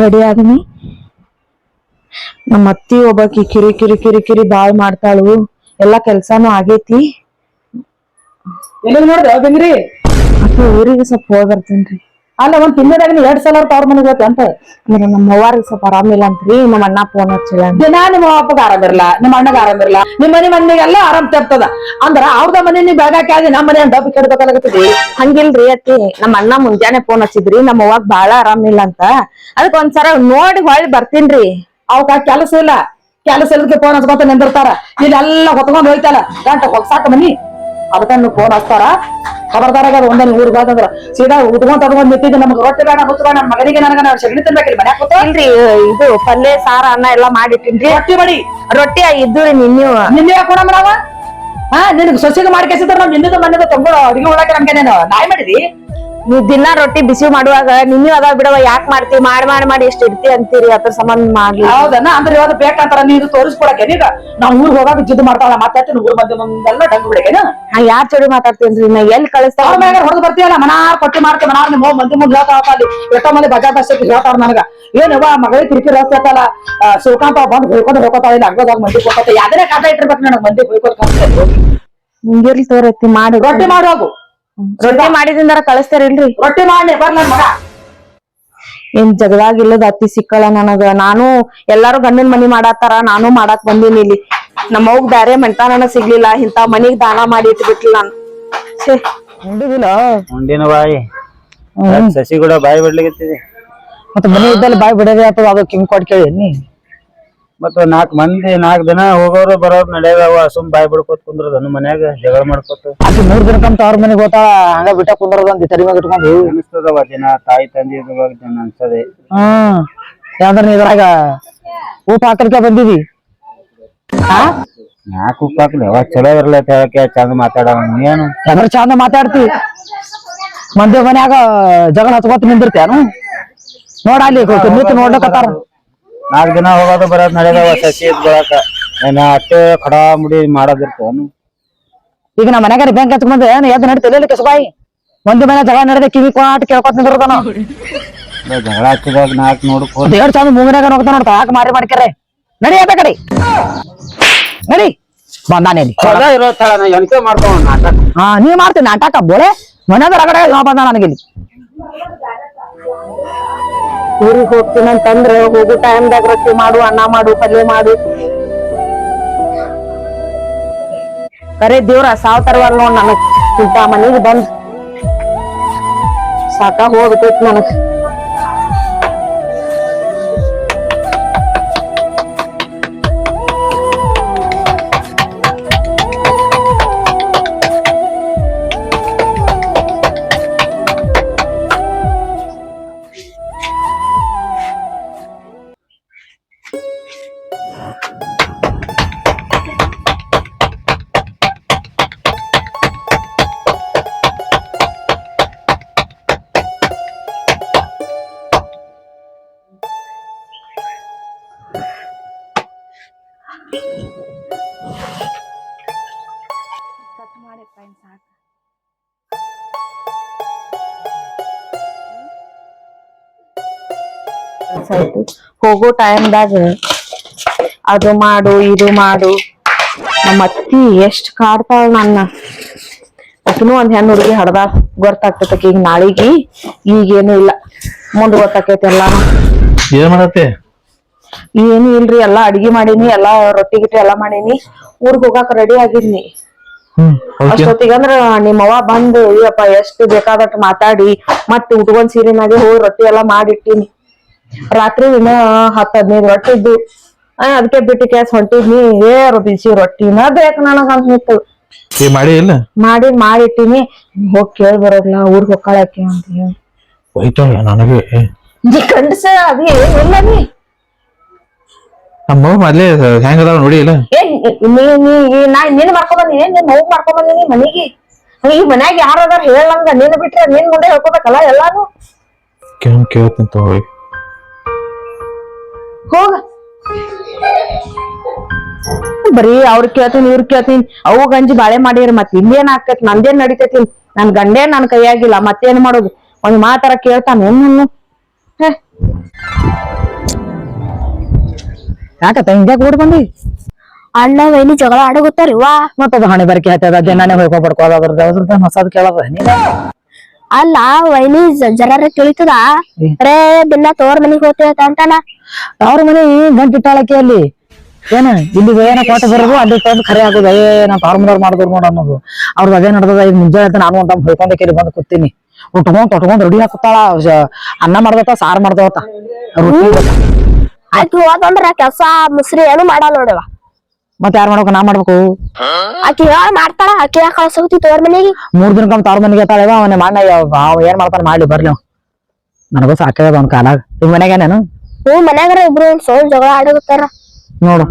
Ready ಆದನಿ. ನಮ್ಮ ಅತ್ತಿ ಒಬ್ಬಾಕಿ ಕಿರಿ ಕಿರಿ ಕಿರಿ ಕಿರಿ ಬಾಳ್ ಮಾಡ್ತಾಳು. ಎಲ್ಲಾ ಕೆಲ್ಸಾನು ಆಗೇತಿ. ಊರಿಗೆ ಸ್ವಲ್ಪ ಹೋಗಿ ಬರ್ತೇನ್ರಿ. ಅಲ್ಲ ಒಂದ್ ತಿಂಗಳದಾಗ ಎರಡ್ ಸಲ ತವ್ರ ಮನೆಗೆ ಹೋಗ್ತಿ ಅಂತ. ಅಂದ್ರೆ ನಮ್ಮ ಅವ್ವಾರಿಗೆ ಸ್ವಲ್ಪ ಆರಾಮಿಲ್ಲ ಅಂತ್ರಿ ನಮ್ಮ ಅಣ್ಣ ಫೋನ್ ಹಚ್ಚಿಲ್ಲ ದಿನ ನಿಮ್ಮ ಅಪ್ಪಗ ಆರಾಮಿರಲ್ಲ ನಿಮ್ಮ ಅಣ್ಣಗ ಆರಾಮಿರಲ್ಲ ನಿಮ್ಮ ಮನೆ ಮನೆಗೆಲ್ಲ ಆರಾಮ್ ತರ್ತದ. ಅಂದ್ರ ಅವ್ರದ ಮನೆ ನೀವು ಬೆಳಗಾಕಿ ನಮ್ಮ ಮನೆ ಡಬ್ಬಿ ಕೆಡ್ಬೇಕಾಗತ್ತದ ಹಂಗಿಲ್ರಿ ಅತ್ತಿ ನಮ್ಮ ಅಣ್ಣ ಮುಂಜಾನೆ ಫೋನ್ ಹಚ್ಚಿದ್ರಿ ನಮ್ಮ ಅವ್ವಾಗ ಬಾಳ ಆರಾಮಿಲ್ಲ ಅಂತ. ಅದಕ್ ಒಂದ್ಸರ ನೋಡಿ ಹೊಳ್ಳಿ ಬರ್ತೀನ್ರಿ. ಅವಕ್ಕ ಕೆಲಸ ಇಲ್ಲ. ಕೆಲಸ ಇಲ್ಲದಕ್ಕೆ ಫೋನ್ ಹಚ್ಕೊತ ನಿಂದಿರ್ತಾರ. ಇಲ್ಲೆಲ್ಲ ಹೊತ್ಕೊಂಡ್ ಹೋಯ್ತಾರ ಗಂಟ ಹೊಗ್ಸಾಕ ಮನಿ. ಅದಕ್ಕ ಫೋನ್ ಹಚ್ತಾರ. ಖಬರ್ದಾರ ಒಂದೇ ಊರಿಗೆ ಹೋದಂದ್ರ ಸೀದಾ ಉದ್ಕೊಂಡ್ ತಗೊಂಡ್ ನಿಂತಿದ್ದು ನಮ್ಗೆ ರೊಟ್ಟಿ ಬೇಡ ಮುತ್ತು ನಮ್ಮ ನನ್ನ ಮಗನಿಗೆ ನನಗ ನಾವು ಸಗಣಿ ತಿನ್ಬೇಕ್ರಿ ಮನ್ಯಾಗ ಕೂತು ಇಲ್ರಿ ಇದು ಪಲ್ಯ ಸಾರ ಅನ್ನ ಎಲ್ಲಾ ಮಾಡಿಟ್ಟಿನ್ರಿ. ರೊಟ್ಟಿ ಮಾಡಿ ರೊಟ್ಟಿ ಇದ್ದು ನಿನ್ನೆ. ನಿನ್ನೆ ಯಾಕೆ ಕೊಡಮ್ಮ ನಾವ? ಹಾ ನಿನಗೆ ಸೊಸಿಗೆ ಮಾಡಿ ಕೆಸಿದ್ರೆ ನಾವ್ ನಿನ್ನದು ಮನೆದು ತಗೊಂಡು ಅಡಿಗೆ ಒಳಗೆ ನಮ್ಗೆ ನಾಯಿ ಮಾಡಿದಿ? ನೀವ್ ದಿನ ರೊಟ್ಟಿ ಬಿಸಿ ಮಾಡುವಾಗ ನಿನ್ನೆ ಅದಾವ ಬಿಡವ ಯಾಕ್ ಮಾಡ್ತಿ? ಮಾಡಿ ಮಾಡಿ ಮಾಡಿ ಎಷ್ಟು ಇರ್ತಿ ಅಂತೀರಿ? ಅದ್ರ ಸಂಬಂಧ ಮಾಡ್ಲಿ. ಹೌದನ್ನ ಅಂದ್ರೆ ಇವಾಗ ಬೇಕಂತಾರ ನೀನು ತೋರಿಸ್ಕೊಡಕ್ಕೆ ನೀಗ ನಾವ್ ಊರ್ ಹೋಗಾಕ ಜಿದ್ದು ಮಾಡ್ತಾಳ ಮಾತಾಡ್ತೀನಿ ಊರ್ ಮಧ್ಯ ಮುಂದೆಲ್ಲ ಡಂಗ್ ಬಿಡಗೇನ ನಾ ಯಾರ್ ಚೋಡಿ ಮಾತಾಡ್ತೀನಿ ನಾ ಎಲ್ಲಿ ಕಳಿಸ್ತಾವ ಮ್ಯಾಗ ಹೊಡೆದು ಬರ್ತೀಯಲ್ಲ ಮನಾರ್ ಕೊಟ್ಟಿ ಮಾಡ್ತೀವಿ ಮನಾರ್ ನಿಮ್ಮ ಮಂದಿ ಮುಂದೆ ಹೇಳ್ತಾವ ಅಲ್ಲಿ. ಎಷ್ಟೋ ಮಂದಿ ಬಜಾರ್ ಬಸ್ ಹೇಳ್ತಾರ ನನಗ. ಏನವ್ವ ಮಗಳಿಗೆ ಕಿರಿಕಿರಿ ಹೇಳ್ತೈತಲ್ಲ ಶಿವಕಾಂತ ಬಂದು ಹೋಯ್ಕೊಂಡು ಹೋಗ್ತಾ ಇಲ್ಲ ಹಂಗದಾಗ ಮಂದಿ ಹೋಗ್ತಾ ಯಾವ್ದೇ ಕಾಟ ಇಟ್ಟಿರ್ಬೇಕು ನನಗೆ ಮಂದಿ ಹೋಯ್ಕೊಂಡು ಹಿಂಗಿರ್ಲಿ ತೋರತ್ತಿ ಮಾಡಿ. ರೊಟ್ಟಿ ಮಾಡಿ ಹೋಗು. ರೊಟ್ಟಿ ಮಾಡಿದಿಂದಾರ ಕಳಿಸ್ತಾರಿಲ್ರಿ ರೊಟ್ಟಿ ಮಾಡಿ ಬರ್ಲ ನನ್ ಮಗ. ಏನ್ ಜಗದಾಗ ಇಲ್ಲದ ಅತ್ತಿ ಸಿಕ್ಕಳ ನನಗ. ನಾನು ಎಲ್ಲಾರು ಗಂಡನ್ ಮನಿ ಮಾಡಾತಾರ ನಾನು ಮಾಡಾಕ್ ಬಂದೀನಿ ಇಲ್ಲಿ. ನಮ್ಮ ಅವ್ಗ ಬ್ಯಾರೆ ಮಂಟಾನ ಸಿಗ್ಲಿಲ್ಲ ಇಂತ ಮನಿಗ್ ದಾನ ಮಾಡಿ ಇಟ್ಬಿಟ್ಲಿ ನಾನು. ಛೇ. ಮುಂದಿನ ಬಾಯಿ. ಸಸಿ ಕೂಡ ಬಾಯಿ ಬಿಡ್ಲಿಕ್ಕೆ ಮತ್ತೆ ಮನೆ ಇದ್ದಲ್ಲಿ ಬಾಯಿ ಬಿಡೋದೇ ಅಥವಾ ಅದು ಕಿಂಗ್ ಕೊಟ್ ಕೇಳಿ ನೀ ಮತ್ತ ನಾಲ್ಕ್ ಮಂದಿ ನಾಲ್ಕ್ ದಿನ ಹೋಗೋರು ಬರೋರು ನಡೆಯವ ಸುಮ್ ಬಾಯಿ ಬಿಡ್ಕೋತ ನಮ್ಮ ಮನ್ಯಾಗ ಜಗಳ ಮಾಡ್ಕೋತ. ಆಕಿ ಮೂರ್ ದಿನಕ್ಕಂತ ಅವ್ರ ಮನೆಗೆ ಹೋತಾಳ ಹಂಗ ಬಿಟ್ಟ ಕುಂದ್ರದಂತ ತಲೆ ಮ್ಯಾಗ ಇಟ್ಕೊಂಡು ಅನಿಸ್ತದವ ದಿನ ತಾಯಿ ತಂದೆ ಇದ್ರೊಳಗ ದಿನ ಅನ್ಸದೆ. ಹ್ಮ್ ಯಾವ್ದ್ರ ನೀ ಇದ್ರಾಗ ಊಟ ಹಾಕಲಿಕ್ಕೆ ಬಂದಿದಿ? ಹಾ? ಯಾಕೆ ಉಪ್ಪು ಹಾಕ್ಲಿ ಅವಾಗ ಚಲೋ ಇರ್ಲ ಅಂತ ಹೇಳಕ್ಕೆ ಚಂದ ಮಾತಾಡವ. ಏನು ಯಾವ್ದ್ರ ಚಂದ ಮಾತಾಡ್ತಿ? ಮಂದಿ ಮನ್ಯಾಗ ಜಗಳ ಹಚ್ಕೋತ ನಿಂದಿರ್ತೇನು ನೋಡ ಅಲ್ಲಿ ನಿಂತು ನೋಡ್ಲಕತ್ತಾರ. ನಾಲ್ಕ್ ದಿನ ಹೋಗೋದು ಬರೋದು ನಡೆದವ ಸಸಿ ಇದ್ ಬರಾಕ ಏನ ಅಟ್ಟೆ ಖಡಾ ಮುಡಿ ಮಾಡೋದಿರ್ತೇನು ಈಗ ನಮ್ಮ ಮನ್ಯಾಗ ಬ್ಯಾಂಕ್ ಹತ್ಕೊಂಡ್ ಏನ್ ಎದ್ದು ನಡೀತಿಲ್ಲ ಕಸಬಾಯಿ ಒಂದು ಮನೆ ಜಗಳ ನಡೆದ ಕಿವಿ ಕೊಟ್ಟು ಕೇಳ್ಕೊತ ನಿಂದಿರ್ತಾನ. ಬೇ ಜಗಳ ಹಚ್ಚಿದಾಗ ನಾಲ್ಕ್ ನೋಡಕ್ ದೇವ್ರ ಚಂದ ಮೂಗಿನಾಗ ನೋಡ್ತಾನ ನೋಡ್ತಾ ಯಾಕೆ ಮಾರಿ ಮಾಡ್ಕರೆ ನಡಿ ಅದ ಕಡೆ. ನಡಿ. ಹಾ ನೀ ಮಾಡ್ತೀನಿ ನಾಟಕ? ಬೋಳೆ? ಮನ್ಯಾಗ ರಗಡೆ ಬಂದ ನನಗಿಲ್ಲಿ. ಇಲ್ಲಿ ಊರಿಗೆ ಹೋಗ್ತೀನಂತಂದ್ರ ಹೋಗೋ ಟೈಮ್ದಾಗ ರೊಟ್ಟಿ ಮಾಡು, ಅನ್ನ ಮಾಡು, ಪಲ್ಯ ಮಾಡು. ಕರೆ ದೇವ್ರ, ಸಾವ್ ತರವಲ್ ನೋಡ್ ನನಗ್ ಇಂತ ಮನೆಗೆ ಬಂದ್ ಸಾಕ ಹೋಗ್ಬೇಕು ನನಗ್. ಹೋಗೋ ಟೈಮ್ದಾಗ ಅದು ಮಾಡು ಇದು ಮಾಡು. ನಮ್ಮ ಅತ್ತಿ ಎಷ್ಟ್ ಕಾಡ್ತಾಳ ನನ್ನ. ಅಕ್ಕನೂ ಒಂದ್ ಹೆಣ್ಣು ಹುಡುಗಿ ಹಡ್ದ ಗೊತ್ತಾಗ್ತೈತಿ ಈಗ ನಾಳಿಗಿ. ಈಗೇನು ಇಲ್ಲ. ಮುಂದ್ ಗೊತ್ತಾಕೈತಿ ಎಲ್ಲಾನು. ಏನ್ ಮಾಡತ್ತೆ? ಏನು ಇಲ್ರಿ ಎಲ್ಲಾ ಅಡಿಗೆ ಮಾಡೀನಿ ಎಲ್ಲಾ ರೊಟ್ಟಿ ಗಿಟ್ಟಿ ಎಲ್ಲಾ ಮಾಡೀನಿ. ಊರ್ಗ್ ಹೋಗಾಕ ರೆಡಿ ಆಗಿದ್ನಿ. ಅಷ್ಟೊತ್ತಿಗಂದ್ರ ನಿಮ್ಮವ್ವ ಬಂದು ಅಯ್ಯಪ್ಪ ಎಷ್ಟು ಬೇಕಾದಟ್ ಮಾತಾಡಿ ಮತ್ತೆ ಉಟ್ಕೊಂಡ್ ಸೀರೆ ಮ್ಯಾಗೆ ಹೋಗಿ ರೊಟ್ಟಿ ಎಲ್ಲಾ ಮಾಡಿಟ್ಟಿನಿ. ರಾತ್ರಿ ಇನ್ನ ಹತ್ತು ಹದಿನೈದು ರೊಟ್ಟಿ ಇದ್ದು. ಅದಕ್ಕೆ ಬಿಟ್ಟು ಕ್ಯಾಸ್ ಹೊಂಟಿದ್ನಿ ಏ ಬಿಸಿ ರೊಟ್ಟಿನ ಬೇಕು ನನಗ ಅಂತ ನಿಂತು. ಏ ಮಾಡಿ ಇಲ್ಲ? ಮಾಡಿ ಮಾಡಿಟ್ಟಿನಿ ಹೋಗ್ ಕೇಳಿ ಬರೋದಿಲ್ಲ ಊರ್ಗ್ ಹೊಕ್ಕಾಳಕ್ಕೆ ಅಂತ ಹೇಳಿ. ಹೋಯ್ತಾಳ ನನಗೆ. ನೀ ಕಂಡಸ ಅದೇ ಇಲ್ಲ ನೀ. ನಮ್ಮ ಮೊದ್ಲೇ ಹೆಂಗ ಅದಾವ ನೋಡಿ ಇಲ್ಲ? ಏ ನೀ ನೀ ಈ- ನಾ ನಿನ್ ಮಾಡ್ಕೊಂಡ್ ಬಂದಿನಿ ನಿನ್ನ ಹೋಗ್ ಮಾಡ್ಕೊಂಡ್ ಬಂದಿನಿ ಮನೆಗೆ? ಈ ಮನ್ಯಾಗ ಯಾರ ಅದಾರ ಹೇಳಂಗ ನೀನ್ ಬಿಟ್ರೆ ನಿನ್ ಮುಂದೆ ಹೇಳ್ಕೊಬೇಕಲ್ಲ ಎಲ್ಲಾನು? ಕೇಳ್ ಕೇಳ್ತೀನಿ ತಗೋ ಹೋಗ. ಬರೀ ಅವ್ರ ಕೇಳ್ತೀನಿ ಇವ್ರ ಕೇಳ್ತೀನಿ. ಅವು ಗಂಜಿ ಬಾಳೆ ಮಾಡಿರ ಮತ್ ಇಲ್ಲೇನ್ ಆಕೈತಿ ನಂದೇನ್ ನಡಿತೈತಿ ನನ್ ಗಂಡೇ ನನ್ ಕೈಯಾಗಿಲ್ಲ ಮತ್ತೇನ್ ಮಾಡೋದು? ಒಂದ್ ಮಾತಾರ ಕೇಳ್ತಾನ ಏನು ಹೇ. ಯಾಕತ್ತ ಹಿಂಗ್ಯಾಕ್ ಓಡ್ ಬಂದಿ? ಅಣ್ಣ ವೈನಿ ಜಗಳ ಆಡಗುತ್ತಾರಿ ವಾ. ಮತ್ತದು ಹಣೆ ಬರಕೆ ಹೇಳ್ತದ ದಿನಾನೇ ಹೋಗ್ಕೊ ಬಡ್ಕೋದ ಅದ್ರದ್ದು ಅದ್ರದ್ದು ಹೊಸದ್ ಕೇಳದ ನೀನ? ಅಲ್ಲ ವೈನಿ ಜರಾರ ತಿಳಿತದ? ರೇ ದಿನ ತೋರ್ ಮನಿಗ್ ಹೋಗ್ತೇವ ಅಂತಾನ. ಅವ್ರ ಮನೆ ಗಂಟಿಟ್ಟಾಳಕ್ಕೆ ಅಲ್ಲಿ? ಏನ ಇಲ್ಲಿ ಏನ ಕೊಟ್ಟು ಬರೋದು ಅಲ್ಲಿ ತಂದು ಖರೆ ಆಗೋದು ಏ ನಾ ಫಾರ್ಮದವ್ರು ಮಾಡಿದ್ರು ನೋಡ ಅನ್ನೋದು. ಅವ್ರದ್ದು ಅದೇ ನಡೆದ ಈಗ ಮುಂಜಾನೆ ನಾನು ಅಂತ ಹೊಯ್ಕೊಂಡೆ ಕೇಳಿ ಬಂದು ಕೂತೀನಿ. ಉಟ್ಕೊಂಡ್ ಉಟ್ಕೊಂಡ್ ರೆಡಿ ಹಾಕುತ್ತಾಳ ಅನ್ನ ಮಾಡ್ದತ್ತ ಸಾರ್ ಮಾಡ್ದವತ್ತ ರೊಟ್ಟಿ ಆಯ್ತು ಹೋದಂದ್ರ ಕೆಲ್ಸ ಮುಸ್ರಿ ಏನು ಮಾಡಲ್ಲ ನೋಡವ ಮತ್ ಯಾರ್ ಮಾಡ್ಬೇಕು ನಾ ಮಾಡ್ಬೇಕು? ಆಕಿ ಹೇಳ ಮಾಡ್ತಾಳ? ಆಕಿ ಯಾಕೆ ಕಳ್ಸೋತಿ ತೋರ್ ಮನೆಗೆ? ಮೂರ್ ದಿನಕ್ಕೊಮ್ಮೆ ತವ್ರ ಮನೆಗೆ ತಾಳೆ ಅವನ ಮಾಡ ಅವ ಏನ್ ಮಾಡ್ತಾನ ಮಾಡ್ಲಿ ಬರ್ಲಿ ಅವ. ನನಗೂ ಸಾಕಾಗದ ಅವ್ನ ಕಾಲಾಗ. ಈಗ ಮನೆಗೆ ನಾನು ಹ್ಞೂ ಮನ್ಯಾಗರ ಇಬ್ರು ಸೋಲ್ ಜಗಳ ಆಡಗುತ್ತಾರ ನೋಡು.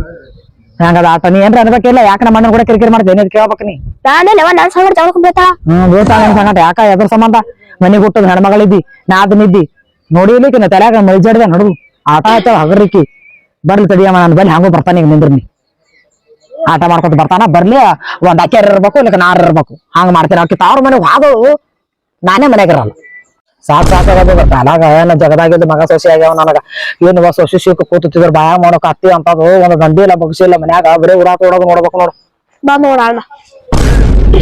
ಹಂಗದ ಆಟ? ನೀ ಏನ್ರ ಅನ್ಬೇಕಿಲ್ಲ ಯಾಕೆ ನಮ್ಮ ಅಣ್ಣನ ಕೂಡ ಕಿರಿಕಿರಿ ಮಾಡ್ತೇನೆ ಕೇಳ್ಬೇಕು ನೀ? ನಾನೇ ನವ ನನ್ ಸಂಗಡ ಜಗಳಕ್ ಬೇತಾ ಹ್ಮ್ ಬೀಳ್ತಾಳ ನಿನ್ ಸಂಗಟ ಯಾಕ ಎದ್ರ ಸಂಬಂಧ? ಮನೆಗೆ ಹುಟ್ಟದ ಹೆಣ್ಮಗಳಿದ್ದಿ ನಾ ನಿದ್ದಿ. ನೋಡಿ ಇಲ್ಲಿಕಿನ ತಲ್ಯಾಗ ಮೈಜಾಡ್ದ ನಡು. ಆಟ ಆಯ್ತಾವ ಹಗರಿಕಿ ಬರ್ಲಿ ತಡಿಯಮ್ಮ ನಾನು ಬಲ್ಲಿ ಹಂಗೂ ಬರ್ತಾನೆ ಈಗ ನಿಂದ್ರಿ ನೀ. ಆಟ ಮಾಡ್ಕೊತ ಬರ್ತಾನ ಬರ್ಲಿ ಒಂದ್ ಅಕ್ಕಿಯರ್ ಇರ್ಬೇಕು ಇಲ್ಲ ನಾರ್ ಇರ್ಬೇಕು. ಹಂಗ ಮಾಡ್ತೇನೆ. ಅಕ್ಕಿ ತಾವ್ರ ಮನೆಗೆ ಹಾದು ನಾನೇ ಮನೆಗೆ ಇರಲ್ಲ. ಸಾಕ್ ಸಾಕಾಗದ ತಲಾಗ ಏನ ಜಗದಾಗಿದ್ದು ಮಗ ಸೊಸಿ ಆಗ್ಯಾವ ನನಗ. ಏನು ಸೊಸಿ ಸಿಕ್ಕ ಕೂತಿದ್ರ ಬಾಯ ಮಾಡೋಕ ಅತ್ತಿ ಅಂತದು ಒಂದ್ ಗಂಡಿ ಇಲ್ಲ ಬಗ್ಸಿ ಇಲ್ಲ ಮನ್ಯಾಗ ಬರೀ ಉರಾಕ್ ಓಡೋದು ನೋಡ್ಬೇಕು ನೋಡು. ಬಾ ನೋಡ ಅಣ್ಣ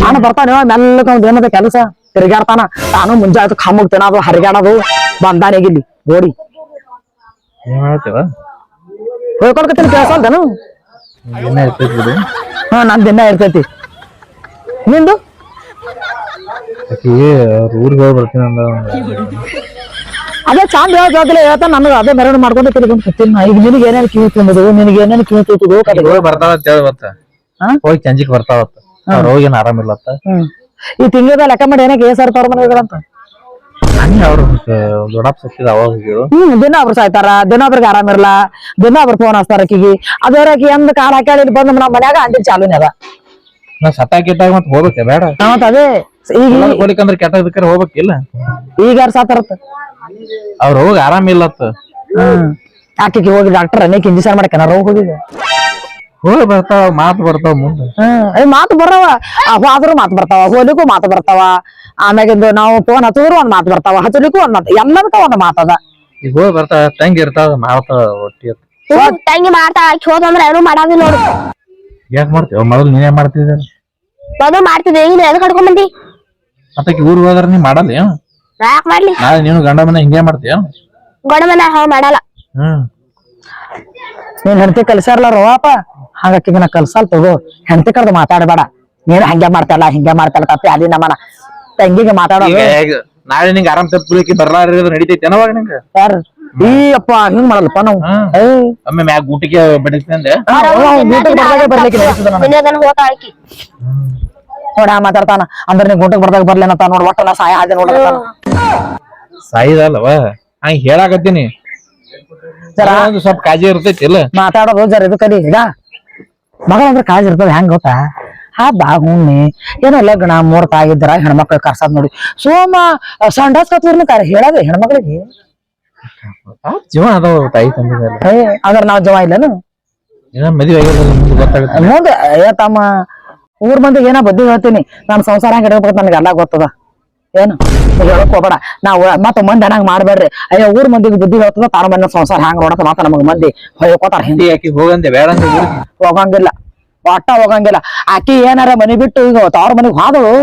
ನಾನು ಬರ್ತಾನೆ ಮೆಲ್ಲಕ ಒಂದ್ ಏನದ ಕೆಲಸ? ತಿರ್ಗಾಡ್ತಾನ ನಾನು ಮುಂಜಾನೆ ಖಮ್ಮಗ್ ತಿನ್ನೋದು ಹರಿಗಾಡೋದು. ಬಂದಾನೆಗಿಲ್ಲಿ ಮಾಡತ್ತೀವ ಹೋಗ್ಕೊಳ್ಕತ್ತೀನಿ ಕೆಲಸ ಅಂತನು. ಹಾ ನನ್ ದಿನ ಇರ್ತೈತಿ. ನಿಂದು? ಊರಿಗೆ ಹೋಗಿ ಬರ್ತೀನಿ ಅಂದ ಅದೇ ಚಂದ ಹೇಳ ಜವಾಬ್ದಾರಿ ಹೇಳ್ತಾ ನನಗೆ ಅದೇ ಮೆರವಣಿಗೆ ಮಾಡ್ಕೊಂಡು ತಿರುಗಿ ಕೂತೀನಿ ಈಗ ನಿನಗೆ ಏನೇನು ಕಿವಿ ತುಂಬೋದು ನಿನಗೆ ಏನೇನು ಕಿವಿ ಹೋಗಿ ಬರ್ತಾವ ಅಂತ ಹೇಳಿ ಮತ್ತ ಹಾ? ಹೋಗಿ ಸಂಜಿಕ್ ಬರ್ತಾವತ್ತ ಅವ್ರ ಹೋಗಿ ಆರಾಮಿಲ್ಲತ್ತ ಈ ತಿಂಗಳ ಲೆಕ್ಕ ಮಾಡಿ ಏನಕ್ಕೆ ಏ ಸರ್ ತವ್ರ ಮನೆಗಳಂತ ಹಂಗೆ ಅವ್ರ ದೊಡ್ಡಪ್ಪ ಸತ್ತಿದ ಅವಾಗ ಹೋಗಿರು ಹ್ಮ್ ದಿನ ಒಬ್ರು ಸಾಯ್ತಾರ ದಿನ ಒಬ್ರಿಗೆ ಆರಾಮಿರಲ್ಲ ದಿನ ಒಬ್ರು ಫೋನ್ ಹಚ್ತಾರ ಆಕಿಗೆ ಅದರ ಎಂದ ಕಾಲ ಹಾಕ್ಯಾಳ ಇಲ್ಲಿ ಬಂದ್ ನಮ್ಮ ಮನ್ಯಾಗ ಅಂದಿಲ್ ಚಾಲೂನೇ ಅದ. ನಾ ಸತ್ತ ಕೆಟ್ಟಾಗ ಮತ್ ಹೋಗ್ಬೇಕೆ ಬೇಡ. ಅದೇ ಈಗ ಹೋಗ್ಲಿಕ್ಕಂದ್ರ ಕೆಟ್ಟದಕ್ಕಾರ ಹೋಗ್ಬೇಕಿಲ್ಲ? ಈಗ ಯಾರು ಸಾತಾರತ್ತ ಅವ್ರ ಹೋಗಿ ಆರಾಮಿಲ್ಲತ್ತ ಹ್ಮ್. ಆಕಿಗೆ ಹೋಗಿ ಡಾಕ್ಟರ್ ಅನೇಕ ಇಂಜೆಕ್ಷನ್ ಮಾಡಕ್ಕೆ ರೋಗ ಹೋಗಿದೆ ಹೋಗಿ ಬರ್ತಾವ ಮಾತು ಬರ್ತಾವ ಮುಂದೆ. ಹ್ಮ್ ಮಾತು ಬರವ ಹೋದ್ರು ಮಾತು ಬರ್ತಾವ ಹೋಲಿಗೂ ಮಾತು ಬರ್ತಾವ. ಆಮ್ಯಾಗಿಂದು ನಾವು ಫೋನ್ ಹಚ್ಚಿದ್ರು ಒಂದ್ ಮಾತು ಬರ್ತಾವ ಹಚ್ಚಲಿಕ್ಕೂ ಒಂದ್ ಮಾತು ಎಲ್ಲದಕ್ಕ ಒಂದ್ ಮಾತದ ಈಗ ಹೋಗಿ ಬರ್ತಾವ ತಂಗಿ ಇರ್ತಾವ ಮಾಡ್ತಾವ ಒಟ್ಟಿ ತಂಗಿ ಮಾಡ್ತಾ ಆಕಿ ಹೋದಂದ್ರ ಏನು ಮಾಡಿ ನೋಡು. ಯಾಕೆ ಮಾಡ್ತೀವ ಮೊದಲು ನೀನೇ ಮಾಡ್ತಿದ್ದೆ ಮೊದಲು ಮಾಡ್ತಿದ್ದೆ ಈಗ ಎದಕ್ ಕಡ್ಕೊಂಡ್ ಬಂದಿ? ಮತ್ತಕ್ಕೆ ಊರಿಗೆ ಹೋದ್ರ ನೀ ಮಾಡಲ್ಲ ಏನು? ಯಾಕ್ ಮಾಡ್ಲಿ? ನಾಳೆ ನೀನು ಗಂಡ ಮನೆ ಹಿಂಗೇ ಮಾಡ್ತೀಯ? ಗಂಡ ಮನೆ ಹಾ ಮಾಡಲ್ಲ. ಹ್ಮ್. ನೀನ್ ಹೆಂಡತಿ ಕಲ್ಸ್ಯಾರಲ್ಲ ರೋವಪ್ಪ? ಹಂಗಾಕಿ ನಾ ಕಲ್ಸಲ್ ತಗೋ. ಹೆಂಡತಿ ಕಡ್ದು ಮಾತಾಡಬೇಡ. ನೀನು ಹಂಗೆ ಮಾಡ್ತಾಳ ಹಿಂಗೆ ಮಾಡ್ತಾಳ ತಪ್ಪಿ ಅಲ್ಲಿ ನಮ್ಮನ. ತಂಗಿಗೆ ಮಾತಾಡೋ ನಾಳೆ ನಿಂಗೆ ಆರಾಮ್ ತಪ್ಪಲಿಕ್ಕೆ ಬರ್ಲಾರ ನಡೀತೈತೆ ಅವಾಗ ನಿಂಗೆ? ಯಾರು? ಈ ಅಪ್ಪ ಹಿಂಗ್ ಮಾಡಲ್ಲಪ್ಪ ನಾವು? ಹ್ಮ್. ಒಮ್ಮೆ ಮ್ಯಾಗ ಗೂಟಿಗೆ ಬಡಿಸ್ತಂದೆ ನೋಡ ಮಾತಾಡ್ತಾನ. ಅಂದ್ರೆ ನೀ ಗುಂಟಕ್ ಬರ್ದಾಗ ಬರ್ಲೇನಂತ ನೋಡ್ ಒಟ್ಟ ನಾ ಸಾಯ ಹಾಗೆ ನೋಡ ಸಾಯಿದಲ್ಲವ? ಹಂಗ ಹೇಳಾಕತ್ತೀನಿ. ಸ್ವಲ್ಪ ಕಾಜಿ ಇರ್ತೈತಿ ಇಲ್ಲ? ಮಾತಾಡೋದು ಜರ ಇದು ಕಲಿ ಈಗ. ಮಗಳ ಅಂದ್ರೆ ಕಾಳಜಿ ಇರ್ತದ ಹೆಂಗ್ ಗೊತ್ತಾ? ಹಬ್ಬ ಹುಣ್ಣಿ. ಏನೋ ಲಗ್ನ ಮುಹೂರ್ತ ಆಗಿದ್ರ ಹೆಣ್ಮಕ್ಳು ಕರ್ಸದ್ ನೋಡಿ. ಸೋಮ ಸಂಡಾಸ್ ಕತ್ವರ್ನ ಕರ ಹೇಳದೆ ಹೆಣ್ಮಕ್ಳಿಗೆ. ಜೀವ ಅದಾವ ತಾಯಿ ತಂದೆ ಅಂದ್ರ ನಾವ್ ಜವ ಇಲ್ಲನು? ಮದ್ವೆ ಆಗಿರೋದಿಲ್ಲ ಮುಂದೆ ಏ ತಮ್ಮ ಊರ್ ಮಂದಿಗೆ ಏನೋ ಬುದ್ಧಿ ಹೇಳ್ತೀನಿ. ನಮ್ ಸಂಸಾರ ಹೆಂಗ್ ಇಡ್ಬೇಕು ನನಗೆ ಎಲ್ಲ ಗೊತ್ತದ. ಏನು? ಹೇಳಕ್ ಹೋಗ್ಬೇಡ. ನಾವು ಮತ್ತ ಮಂದಿ ಅನ್ನಂಗ್ ಮಾಡ್ಬೇಡ್ರಿ. ಅಯ್ಯೋ ಊರ್ ಮಂದಿಗೆ ಬುದ್ಧಿ ಹೇಳ್ತದ ತಾರ ಮನೆ ಸಂಸಾರ ಹ್ಯಾಂಗ ನೋಡತ್ತ ಮಾತ ನಮಗ್ ಮಂದಿ ಹೋಗ್ಕೋತಾರ ಹಿಂದಿ ಹಿಂದಿ ಹಾಕಿ ಹೋಗಂದೆ ಬೇಡ ಅಂತ ಹೋಗಂಗಿಲ್ಲ. ಒಟ್ಟ ಹೋಗಂಗಿಲ್ಲ. ಆಕಿ ಏನಾರ ಮನಿ ಬಿಟ್ಟು ಈಗ ತಾವ್ರ ಮನಿಗ್ ಹೋದಳು.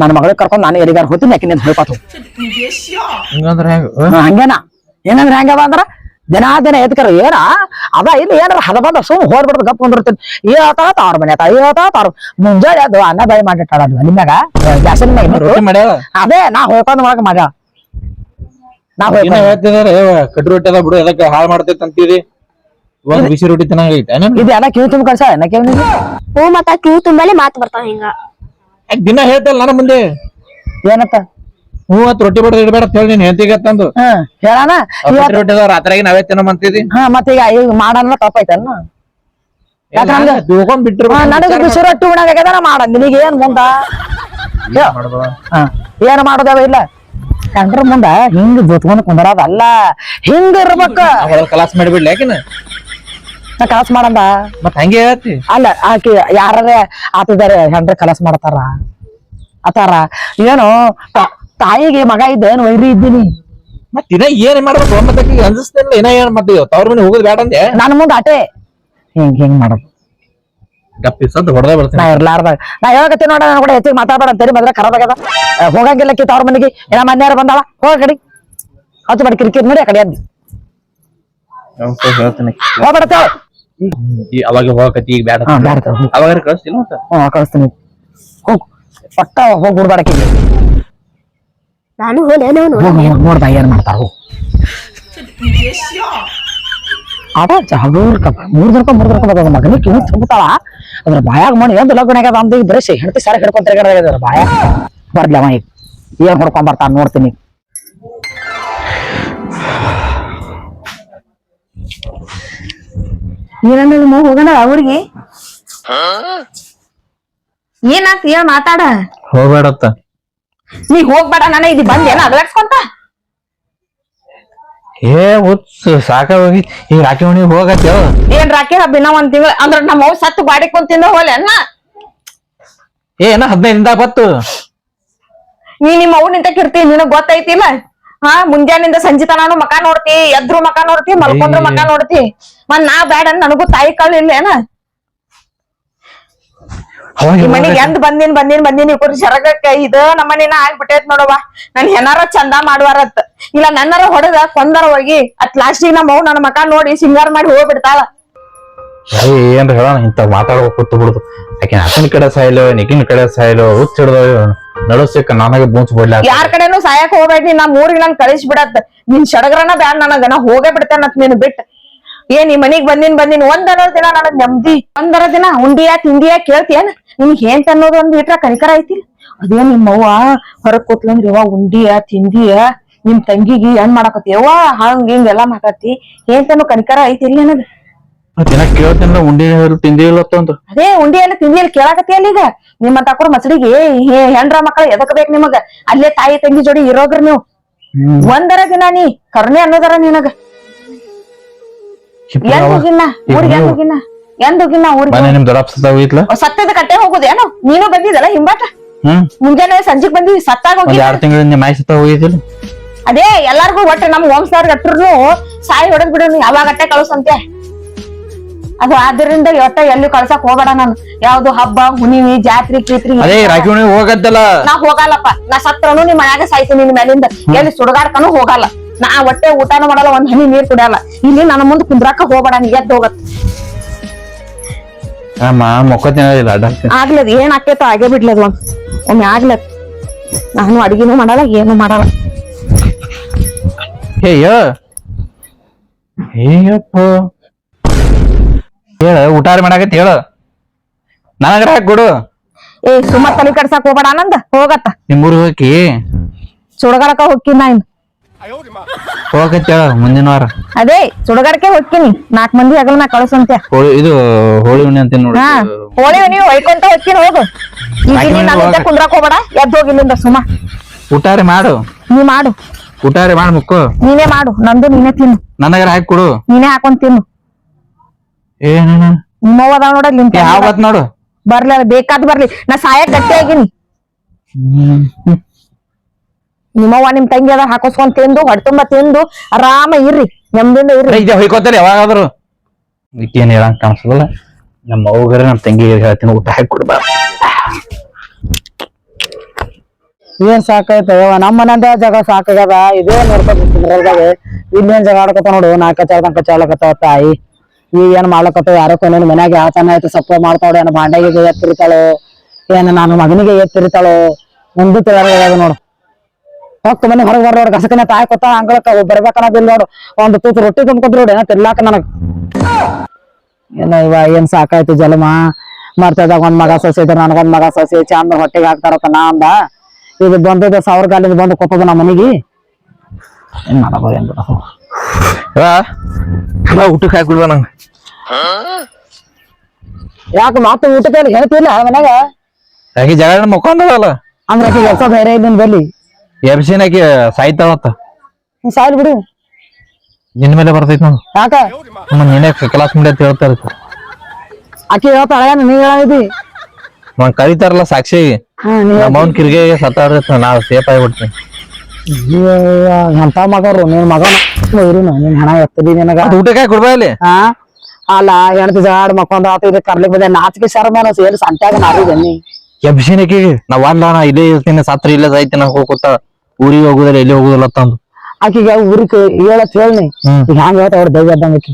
ನನ್ನ ಮಗಳಿಗೆ ಕರ್ಕೊಂಡ್ ನಾನು ಎಲ್ಲಿಗಾರ ಹೋಗ್ತೀನಿ ಆಕಿ ನಿಂತ ಹೇಳ್ಕೊತ ಹಂಗೇನಾ ಏನಂದ್ರೆ ಹಂಗೇನ? ಏನಂದ್ರ ಹೆಂಗವ ಅಂದ್ರ? ದಿನ ದಿನ ಎದ್ಕರ ಏನ? ಅದ ಇಲ್ಲಿ ಏನಾರ ಹದ ಬಂದ ಸುಮ್ ಹೋಗ್ಬಿಡ್ದು ಗಪ್ಪ ಕುಂದಿರ್ತೀನಿ ಏ ಆತಾತ ಅವ್ರ ಮನೆ ಆತ ಏ ಆತಾತ ಅವ್ರ ಮುಂಜಾನೆ ಅದು ಅನ್ನ ಬಾಯಿ ಮಾಡಿಟ್ಟಾಳ ನಿಮ್ಯಾಗ? ಗ್ಯಾಸಿನ ಮ್ಯಾಗ ಅದೇ ನಾ ಹೋಗ್ಕೊಂಡ್ ಮಾಡಕ್ ಮಗ ನಾ ಹೇಳ್ತಿದಾರೆ ಕಟ್ಟಿ ರೊಟ್ಟಿ ಅದ ಬಿಡು ಅದಕ್ಕೆ ಹಾಳು ಮಾಡ್ತೈತೆ ಅಂತೀರಿ? ಒಂದ್ ಬಿಸಿ ರೊಟ್ಟಿ ತಿನ್ನಂಗ ಐತೆ ಇದು ಎಲ್ಲ ಕಿವಿ ತುಂಬ ಕಳ್ಸ ಏನ ಅವ್ನಿಗೆ? ಹ್ಞೂ ಮತ್ತ ಕ್ಯೂ ತುಂಬಾಲೆ ಮಾತು ಬರ್ತಾವ ಹಿಂಗ. ದಿನ ಹೇಳ್ತಲ್ಲ ನನ್ನ ಮುಂದೆ? ಏನತ್ತ ಮೂವತ್ ರೊಟ್ಟಿ ಬಡ್ದು ಇಡಬೇಡ ಅಂತ ಹೇಳಿ ನೀನ್ ಹೆಂಡತಿಗೆ ತಂದು. ಹ್ಮ್ ಹೇಳಣ ಕಟ್ಟಿ ರೊಟ್ಟಿ ರಾತ್ರಿಯಾಗಿ ನಾವೇ ತಿನ್ನೋ ಅಂತಿದಿ ಹಾ ಮತ್ತೆ ಈಗ ಮಾಡಲ್ಲ ತಪ್ಪಾಯ್ತಲ್ಲ ತಿಳ್ಕೊಂಡ್ ಹಾ, ನನಗೆ ಬಿಸಿ ರೊಟ್ಟಿ ಉಣಾಗದ ನಾ ಮಾಡ ನಿನಗೆ ಏನ್ ಮುಂದ? ಏನ್ ಮಾಡ್ದವ? ಹಾ, ಏನ್ ಮಾಡೋದವ ಇಲ್ಲ? ಕಂಡ್ರ ಮುಂದ ಹಿಂಗ್ ಜೊತ್ಕೊಂಡ್ ಕುಂದರದಲ್ಲ ಹಿಂಗ ಇರ್ಬೇಕ ಕಲಾಸ್ ಮಾಡಿಬಿಡ್ಲಿ ಯಾಕಿನ ನಾ ಕಲಸ್ ಮಾಡಂದ? ಮತ್ ಹಂಗೆ ಹೇಳ್ತಿ? ಅಲ್ಲ ಆಕಿ ಯಾರೇ ಆತಿದಾರೆ ಹೆಂಡ್ರ ಕಲಸ್ ಮಾಡ್ತಾರ? ಆತಾರ? ಏನು ತಾಯಿಗೆ ಮಗ ಇದ್ದ ಏನ್ ವೈರಿ ಇದ್ದೀನಿ. ಮತ್ ಇನ್ನ ಏನ್ ಮಾಡ್ಬೇಕು ಒಂಬತ್ತಕ್ಕೆ ಅನ್ಸಿಸ್ತಿಲ್ಲ ಇನ್ನ ಏನ್ ಮಾಡ್ತೀವಿ ತವ್ರ ಮನೆ ಹೋಗೋದ್ ಬೇಡ ಅಂದೆ? ನನ್ ಮುಂದ್ ಅಟೆ ಹಿಂಗ್ ಹಿಂಗ್ ಮಾಡೋದು? ಗಪ್ಪಿ ಸದ್ ಹೊಡೆದ ಬರ್ತೀನಿ. ನಾ ಇರ್ಲಾರ್ದಾಗ. ನಾ ಹೇಳಕತ್ತಿ ನೋಡ ನಾನು ಕೂಡ ಹೆಚ್ಚಿಗೆ ಮಾತಾಡ್ಬೇಡ ಅಂತೇಳಿ ಮೊದಲ ಖರಾಬ್ ಆಗ್ಯದ ಆ, ಹೋಗಂಗಿಲ್ಲ ಕಿ ತವ್ರ ಮನೆಗೆ. ಏನ ಮನ್ಯಾರ ಬಂದಾಳ? ಹೋಗ ಕಡಿ. ಹಚ್ಚ ಬಡ ಕಿರಿಕಿರಿ ನೋಡಿ ಆ ಕಡೆ ಅಂದಿ ಹೇಳ್ತೀನಿ ಹೋಗ್ಬಿಡತ್ತೇವ ಈ ಅವಾಗ ಹೋಗಕತ್ತಿ ಈಗ ಬೇಡ ಹಾ ಬ್ಯಾಡ ತಗೋ. ಅವಾಗ ಕಳಿಸ್ತಿಲ್ಲ ಮತ್ತ? ಹ್ಞೂ ಕಳಿಸ್ತೀನಿ. ಹೋಗ್. ಪಟ್ಟ ಹೋಗಿ ಬಿಡ್ಬೇಡಕ್ಕೆ ನಾನು ಹೋಗ್ ನೋಡ್ದ ಏನ್ ಮಾಡ್ತಾರ ಅದ ಜಾಗೂರ್ಕ ಮೂರ್ ದಿನಕ್ಕ ಮೂರ್ ದಿನಕ್ಕ ಬರ್ತದ ಮಗನಿಗೆ. ಕಿವಿ ತುಂಬತಾಳ ಅದ್ರ ಬಾಯಾಗ ಮಣ್ಣು ಎಂದು ಲಗ್ನ ಆಗ್ಯದ ಅಂದ ಈಗ ಬರೀ ಹೆಂಡತಿ ಸಾರ ಹಿಡ್ಕೊಂತ ತಿರ್ಗಾಡ್ದಾಗ್ಯದ ಬಾಯ ಬರ್ಲಿ ಅವ ಈಗ ಏನ್ ಹೊಡ್ಕೊಂಡ್ ಬರ್ತಾನ ನೋಡ್ತೀನಿ. ಏನಂದ್ರೆ ನಿಮ್ಮ ಹೋಗೋಣ ಅವ್ರಿಗೆ ಏನಾತ ಏನ್ ಮಾತಾಡ? ಹೋಗ್ಬೇಡತ್ತ. ನೀ ಹೋಗ್ಬೇಡ ನಾನು ಇದು ಬಂದೇನ ಅಗ್ಲಾಡ್ಸ್ಕೊಂತ? ಏ ಹುಚ್ಚ ಸಾಕಾಗಿ ಈಗ ರಾಕಿ ಮನಿ ಹೋಗತ್ತೇವ ಏನ್ ರಾಕಿ ಇನ್ನ ಒಂದ್ ತಿಂಗಳ? ಅಂದ್ರ ನಮ್ಮ ಅವ್ವ ಸತ್ತು ಬಾಡಿಕೊಂಡ್ ಕುಂತಿಂದ ಹೋಲೆ ಅನ್ನ ಏನ ಹದಿನೈದಿಂದ ದಿನ ಬತ್ತು ನೀ ನಿಮ್ಮ ಅವ್ವ ನಿಂತಕ್ ಇರ್ತಿ ನಿನಗ್ ಗೊತ್ತೈತಿಲ್ಲ? ಹಾ ಮುಂಜಾನಿಂದ ಸಂಜೆ ತನಾನು ಮಕ ನೋಡ್ತಿ ಎದ್ರು ಮಕ ನೋಡ್ತಿ ಮಲ್ಕೊಂಡ್ರು ಮಕ ನೋಡ್ತಿ. ಮತ್ ನಾ ಬ್ಯಾಡ ನನಗೂ ತಾಯಿ ಇಲ್ಲೇನ ಅವಾಗ ಈ ಮನಿಗ್ ಎಂದ್ ಬಂದಿನ್ ಬಂದಿನ್ ಬಂದಿನಿ? ಕುರಿ ಸರಗಕ್ಕ ಇದ ನಮ್ಮನಿನ ಆಗ್ಬಿಟ್ಟೈತ್ ನೋಡವ್ವ. ನನ್ ಹೆನಾರ ಚಂದ ಮಾಡುವಾರತ್. ಇಲ್ಲ ನನ್ನರ ಹೊಡೆದ ಕೊಂದರ ಹೋಗಿ ಅತ್ ಲಾಸ್ಟಿಗೆ ನಮ್ಮ ಅವ್ವ ನನ್ನ ಮಕ ನೋಡಿ ಸಿಂಗಾರ ಮಾಡಿ ಹೋಗ್ಬಿಡ್ತಾಳ. ಏನ್ರ ಹೇಳೋಣ ಇಂತ ಮಾತಾಡ್ಬೇಕು ಕೂತು ಬಿಡುದು. ಆಕೆ ಅಕ್ಕನ ಕಡೆ ಸಾಯಿಲು ನಿಕಿನ ಕಡೆ ಸಾಯಿಲು ಹುಚ್ಚ ನಡಸಕ್ಕ ನಡು ಸಿಕ್ಕ ನನಗೆ ಬೂನ್ಸ್ ಬಿಡ್ಲ ಯಾರ್ ಕಡೆನೂ ಸಾಯಕ್ ಹೋಗ್ಬೇಡಿ ನಾ ಊರಿಗೆ ನಂಗೆ ಕಳಿಸ್ ಬಿಡತ್ ನಿನ್ ಸಡಗರನ ಬ್ಯಾನ್ ನನಗ ನಾ ಹೋಗೇ ಬಿಡ್ತೇನತ್ ನೀನು ಬಿಟ್ಟು ಏನ್ ಈ ಮನಿಗ್ ಬಂದಿನ್ ಬಂದಿನ್ ಒಂದರ ದಿನ ನನಗ್ ನೆಮ್ಮದಿ ಒಂದರ ದಿನ ಉಂಡಿಯಾ ತಿಂಡಿಯಾ ಕೇಳ್ತೇನ್ ನಿನ್ಗ್ ಏನ್ ಅನ್ನೋದು ಒಂದ್ ಇಟ್ರ ಕನಿಕರ ಐತಿ ಅದೇ ನಿಮ್ಮವ್ವ ಹೊರಗ್ ಕೊತ್ಲಂದ್ರೆ ಯವ್ವ ಉಂಡಿಯ ತಿಂದಿಯ ನಿಮ್ ತಂಗಿಗಿ ಏನ್ ಮಾಡಾಕತ್ತಿ? ಯವ್ವ ಹಂಗ ಹಿಂಗ ಎಲ್ಲಾ ಮಾತಾಡ್ತಿ. ಏನ್ ಅನ್ನೋ ಕನಿಕರ ಐತಿ ಇಲ್ಲಿ ನನಗ ಉಂಡೆ ಕೇಳ್ತೇನ ಉಂಡಿ ತಿಂದಿಲ್ಲ ಅಂತ ಅದೇ ಉಂಡಿ ಎಲ್ಲ ತಿಂದಿ ಅಲ್ಲಿ ಕೇಳಾಕತ್ತಿ ಅಲ್ಲಿ ಈಗ ನಿಮ್ಮ ತಕ್ರ ಮಸಡಿಗೆ ಹೆಂಡ್ರ ಮಕ್ಕಳ ಎದಕ್ ಬೇಕ್ ನಿಮಗ? ಅಲ್ಲೇ ತಾಯಿ ತಂಗಿ ಜೋಡಿ ಇರೋಗ್ರಿ ನೀವು. ಒಂದರ ದಿನ ನೀ ಕರುಣೆ ಅನ್ನೋದರ ನಿನಗ. ಎಂದ್ ಹೋಗಿನ್ನ ಊರಿಗೆ ಹೋಗಿನ್ನ ಎಂದ್ ನಾ ಊರಿಗೆ ಮನೆ ನಿಮ್ ದೊಡ್ಡಪ್ಪ ಸತ್ತ ಹೋಗಿತ್ಲ ಸತ್ತದ ಕಟ್ಟೆ ಹೋಗುದೇನು ನೀನು ಬಂದಿದ್ದಲ್ಲ ಹಿಂಬಾಟ ಹ್ಮ್. ಮುಂಜಾನೆ ಸಂಜೆಗ್ ಬಂದಿವಿ ಸತ್ತಾಗ ಒಂದ್ ಹೋಗಿ ಎರಡ್ ನಿಮ್ಮ ಮಾಯಿ ಸತ್ತ ಹೋಗಿದ್ದಿಲ್ಲ? ಅದೇ ಎಲ್ಲಾರ್ಗು ಒಟ್ಟು ನಮ್ ವಂಶದವ್ರಿಗೆ ಅಟ್ರು ಸಾಯಿ ಹೊಡೆದ್ ಬಿಡು ನೀ ಯಾವಾಗ ಅಟ್ಟೆ ಕಳ್ಸಂತೆ? ಅದು ಆದ್ರಿಂದ ಒಟ್ಟ ಎಲ್ಲಿ ಕಳ್ಸಕ್ ಹೋಗ್ಬೇಡ ನಾನು. ಯಾವ್ದು ಹಬ್ಬ ಹುಣಿವಿ ಜಾತ್ರಿ ಕೀತ್ರಿ ಅದೇ ರಾಕಿ ಮನಿ ಹೋಗತ್ತಲ್ಲ ನಾ ಹೋಗಲ್ಲಪ್ಪ. ನಾ ಸತ್ರನು ನಿಮ್ಮ ಮನ್ಯಾಗ ಸಾಯ್ತೀನಿ ನಿನ್ ಮೇಲಿಂದ ಎಲ್ಲಿ ಸುಡಗಾಡ್ಕನು ಹೋಗಲ್ಲ. ನಾ ಒಟ್ಟೆ ಊಟನೂ ಮಾಡಲ್ಲ ಒಂದ್ ಹನಿ ನೀರ್ ಕುಡಿಯಲ್ಲ. ಇಲ್ಲಿ ನನ್ನ ಮುಂದ್ ಕುಂದ್ರಾಕ ಹೋಗ್ಬೇಡ ನೀ ಎದ್ದು ಹೋಗತ್. ಆಗ್ಲದ್ ಏನ್ ಆಕೇತೋ? ಆಗೇ ಬಿಡ್ಲದ್. ಒಂದ್ ಒಮ್ಮೆ ಆಗ್ಲದ್. ನಾನು ಅಡಿಗೆನೂ ಮಾಡಲ್ಲ ಏನು ಮಾಡಲ್ಲ. ಹೇಯ ಹೇಯಪ್ಪ. ಹೇಳ ಊಟಾರ ಮಾಡಾಕತ್ ಹೇಳ. ನನಗರ ಹಾಕ್ ಕೊಡು. ಏ ಸುಮ್ಮ ತಲೆ ಕಡ್ಸಕ್ ಹೋಗ್ಬೇಡ ಆನಂದ. ಹೋಗತ್ತ. ನಿಮ್ಮೂರ್ ಹೋಗಿ. ಸುಡಗಾಡಕ ಹೋಗ್ತೀನಿ ನಾ ಇನ್ ಮುಂದಿನ ವಾರ? ಅದೇ ಸುಡಗಾಡಕ್ಕೆ ಹೋಗ್ತೀನಿ. ನಾಕ್ ಮಂದಿ ಹಗಲ್ ನಾ ಕಳಿಸಂತೆ ಹೋಳಿ ಇದು ಹೋಳಿ ಹುಣ್ಣಿ ಅಂತ ನೋಡಿ. ಹಾ ಹೋಳಿ ನೀವು ಹೊಯ್ಕೊಂತ ಹೋಗ್ತೀನಿ ಹೋಗು. ಈಗ ಆಯ್ತು ನೀನ್. ಕುಂದ್ರಾಕ್ ಹೋಗ್ಬೇಡ ಎದ್ದು ಹೋಗಿ ಇಲ್ಲಿಂದ ಸುಮ. ಊಟಾರಿ ಮಾಡು. ನೀ ಮಾಡು. ಊಟಾರಿ ಮಾಡು ಮುಕ್ಕು. ನೀನೇ ಮಾಡು ನಂದು ನೀನೇ ತಿನ್ನು. ನನಗರ ಹಾಕಿ ಕೊಡು. ನೀನೇ ಹಾಕೊಂಡ್ ತಿನ್ನು. ನಿಮ್ಮವ್ವ ಅದಾವ ನೋಡ ಯಾವ. ನೋಡು. ಬರ್ಲಿ ಬೇಕಾದ್ ಬರ್ಲಿ. ನಾ ಸಾಯಕ್ ಗಟ್ಟಿ ಆಗಿನಿ. ಹ್ಮ್ ಹ್ಮ್. ನಿಮ್ಮವ್ವ ನಿಮ್ ತಂಗಿ ಅದ ಹಾಕೋಸ್ಕೊಂಡ್ ತಿಂದು ಹೊಟ್ಟೆ ತಿಂದು ಆರಾಮ ಇರ್ರಿ ನಮ್ದಿಂದ ಇರ್ರಿ. ಇದೆ ಹೊಯ್ಕೋತಾರೆ ಯಾವಾಗಾದ್ರು? ಏನ್ ಹೇಳಂಗ್ ಕಾಣಿಸಲ್ಲ ನಮ್ಮ ಅವ್ಗರ ನಮ್ಮ ತಂಗಿ ಹೇಳ್ತೀನಿ ಊಟ ಹಾಕಿ ಕೊಡ್ಬಾ. ಏನ್ ಸಾಕೈತೆ ಯವ್ವ ನಮ್ಮ ಮನೆಯಿಂದ ಜಾಗ ಸಾಕಾಗ್ಯದ? ಇದೇ ನೋಡ್ಕೊತಿದ್ರದಾಗ ಇನ್ನೇನ್ ಜಾಗ ಆಡ್ಕೊತ ನೋಡು ನಾಲ್ಕ ಕಚಾಡ ತನಕ ಚಾಲಕತ್ತಾವ ತಾಯಿ. ಈ ಏನ್ ಮಾಡ್ಲಕತ್ತ ಯಾರೋ ಕೊನೆ ಮನ್ಯಾಗ ಯಾತನ ಆಯ್ತು ಸಪ್ಪ ಮಾಡ್ತಾವಳ ಏನ್ ಬಾಂಡೆಗೆ ಎತ್ತಿರ್ತಾಳೋ? ಏನ್ ನಾನು ಮಗನಿಗೆ ಎತ್ತಿರ್ತಾಳೋ? ಮುಂದೆ ತಿಳಿಯಾರ ನೋಡು. ಹೊಕ್ಕ ಮನೆ ಹೊರಗೆ ಬರ ನೋಡು ಕಸಕನ ತಾಯಿ ಕೊತ್ತ ಅಂಗಳಕ್ಕ ಬರ್ಬೇಕನ್ನೋದಿಲ್ಲ ನೋಡು. ಒಂದು ತೂತು ರೊಟ್ಟಿ ತುಂಬ್ಕೊದ್ರು ನೋಡು ಏನೋ ತಿರ್ಲಾಕ ನನಗ್. ಏನ ಇವ ಏನ್ ಸಾಕಾಯ್ತು ಜಲಮ? ಮರ್ತದಾಗ ಒಂದ್ ಮಗ ಸೊಸೆ ಇದ್ರ ನನಗೊಂದ್ ಮಗ ಸೊಸೆ ಚಂದ ಹೊಟ್ಟೆಗೆ ಹಾಕ್ತಾರತ್ತ ನಾ ಅಂದ. ಇದು ಬಂದದ ಸಾವಿರ ಕಾಲಿಂದ ಬಂದು ಕೊಪ್ಪದ ನಮ್ಮ ಮನಿಗೆ. ಏನ್ ಮಾಡಬಹುದು ಏನ್ ಬಿಡೋದು ಊಟಕ್ಕೆ ಹಾಕಿ ಕೊಡ್ಬಾ ನಂಗೆ. ಯಾಕೆ ಮಾತು ಊಟಕ್ಕೆ ಹೇಳ್ತಿಲ್ಲ ಮನ್ಯಾಗ? ಯಾಕೆ ಜಗಳ ಮಕ್ಕೊಂಡಲ್ಲ ಅಂದ್ರೆ ಕೆಲಸ ಧೈರ್ಯ ಇದ್ದೀನಿ ಬಲ್ಲಿ ಎಬ್ಸಿನ ಆಕಿ ಸಾಯ್ತಾವತ್ತ ನೀ ಸಾಯ್ಲ್ ಬಿಡು. ನಿನ್ ಮೇಲೆ ಬರ್ತೈತಿ ನಾನು ಯಾಕ? ನಿನ್ನೆ ಕ್ಲಾಸ್ ಮುಂದೆ ಅಂತ ಹೇಳ್ತಾ ಇರ್ತ ಆಕಿ ಹೇಳ್ತಾಳ ನೀ ಹೇಳಿದಿ ನಾನು ಕರಿತಾರಲ್ಲ ಸಾಕ್ಷಿ. ನಮ್ಮವನ್ ನೀ ಕಿರ್ಗೆ ಸತ್ತಾರ ನಾ ಸೇಫ್ ಆಗಿಬಿಡ್ತೀನಿ ಅಂತ ಮಗರು ನಿನ್ ಮಗನ. ಇರುನು ನಿನ್ ಹಣ ಎತ್ತದಿ ನಿನಗ. ಊಟಕ್ಕೆ ಕೊಡ್ಬಾ ಇಲ್ಲಿ ಅಲ್ಲ. ಹೆಣ್ತಿ ಜಾಡ್ ಮಕ್ಕೊಂದ ಆತ ಇದು ಕರ್ಲಿಕ್ ಬಂದೆ. ನಾಚಿಕೆ ಶರ್ಮ ಏನು ಸಂತ್ಯಾಗ ನಾರಿ ಬನ್ನಿ ಎಬ್ಸಿನಕಿ ನಾವ್ ಅಲ್ಲ ನಾ ಇಲ್ಲೇ ಇರ್ತೀನಿ ಸತ್ರ ಇಲ್ಲೇ ಸಾಯ್ತೀನಿ ಹೋಗ್ಕೊತ ಊರಿಗೆ ಹೋಗುದಿಲ್ಲ ಎಲ್ಲಿ ಹೋಗುದಿಲ್ಲ ತಂದು ಆಕಿಗೆ ಊರಿಗೆ ಹೇಳತ್ ಹೇಳಿ. ಈಗ ಹ್ಯಾಂಗ ಹೇಳ್ತಾವ ಅವ್ರ ದೈವ ಇದ್ದಂಗ ಆಕಿ.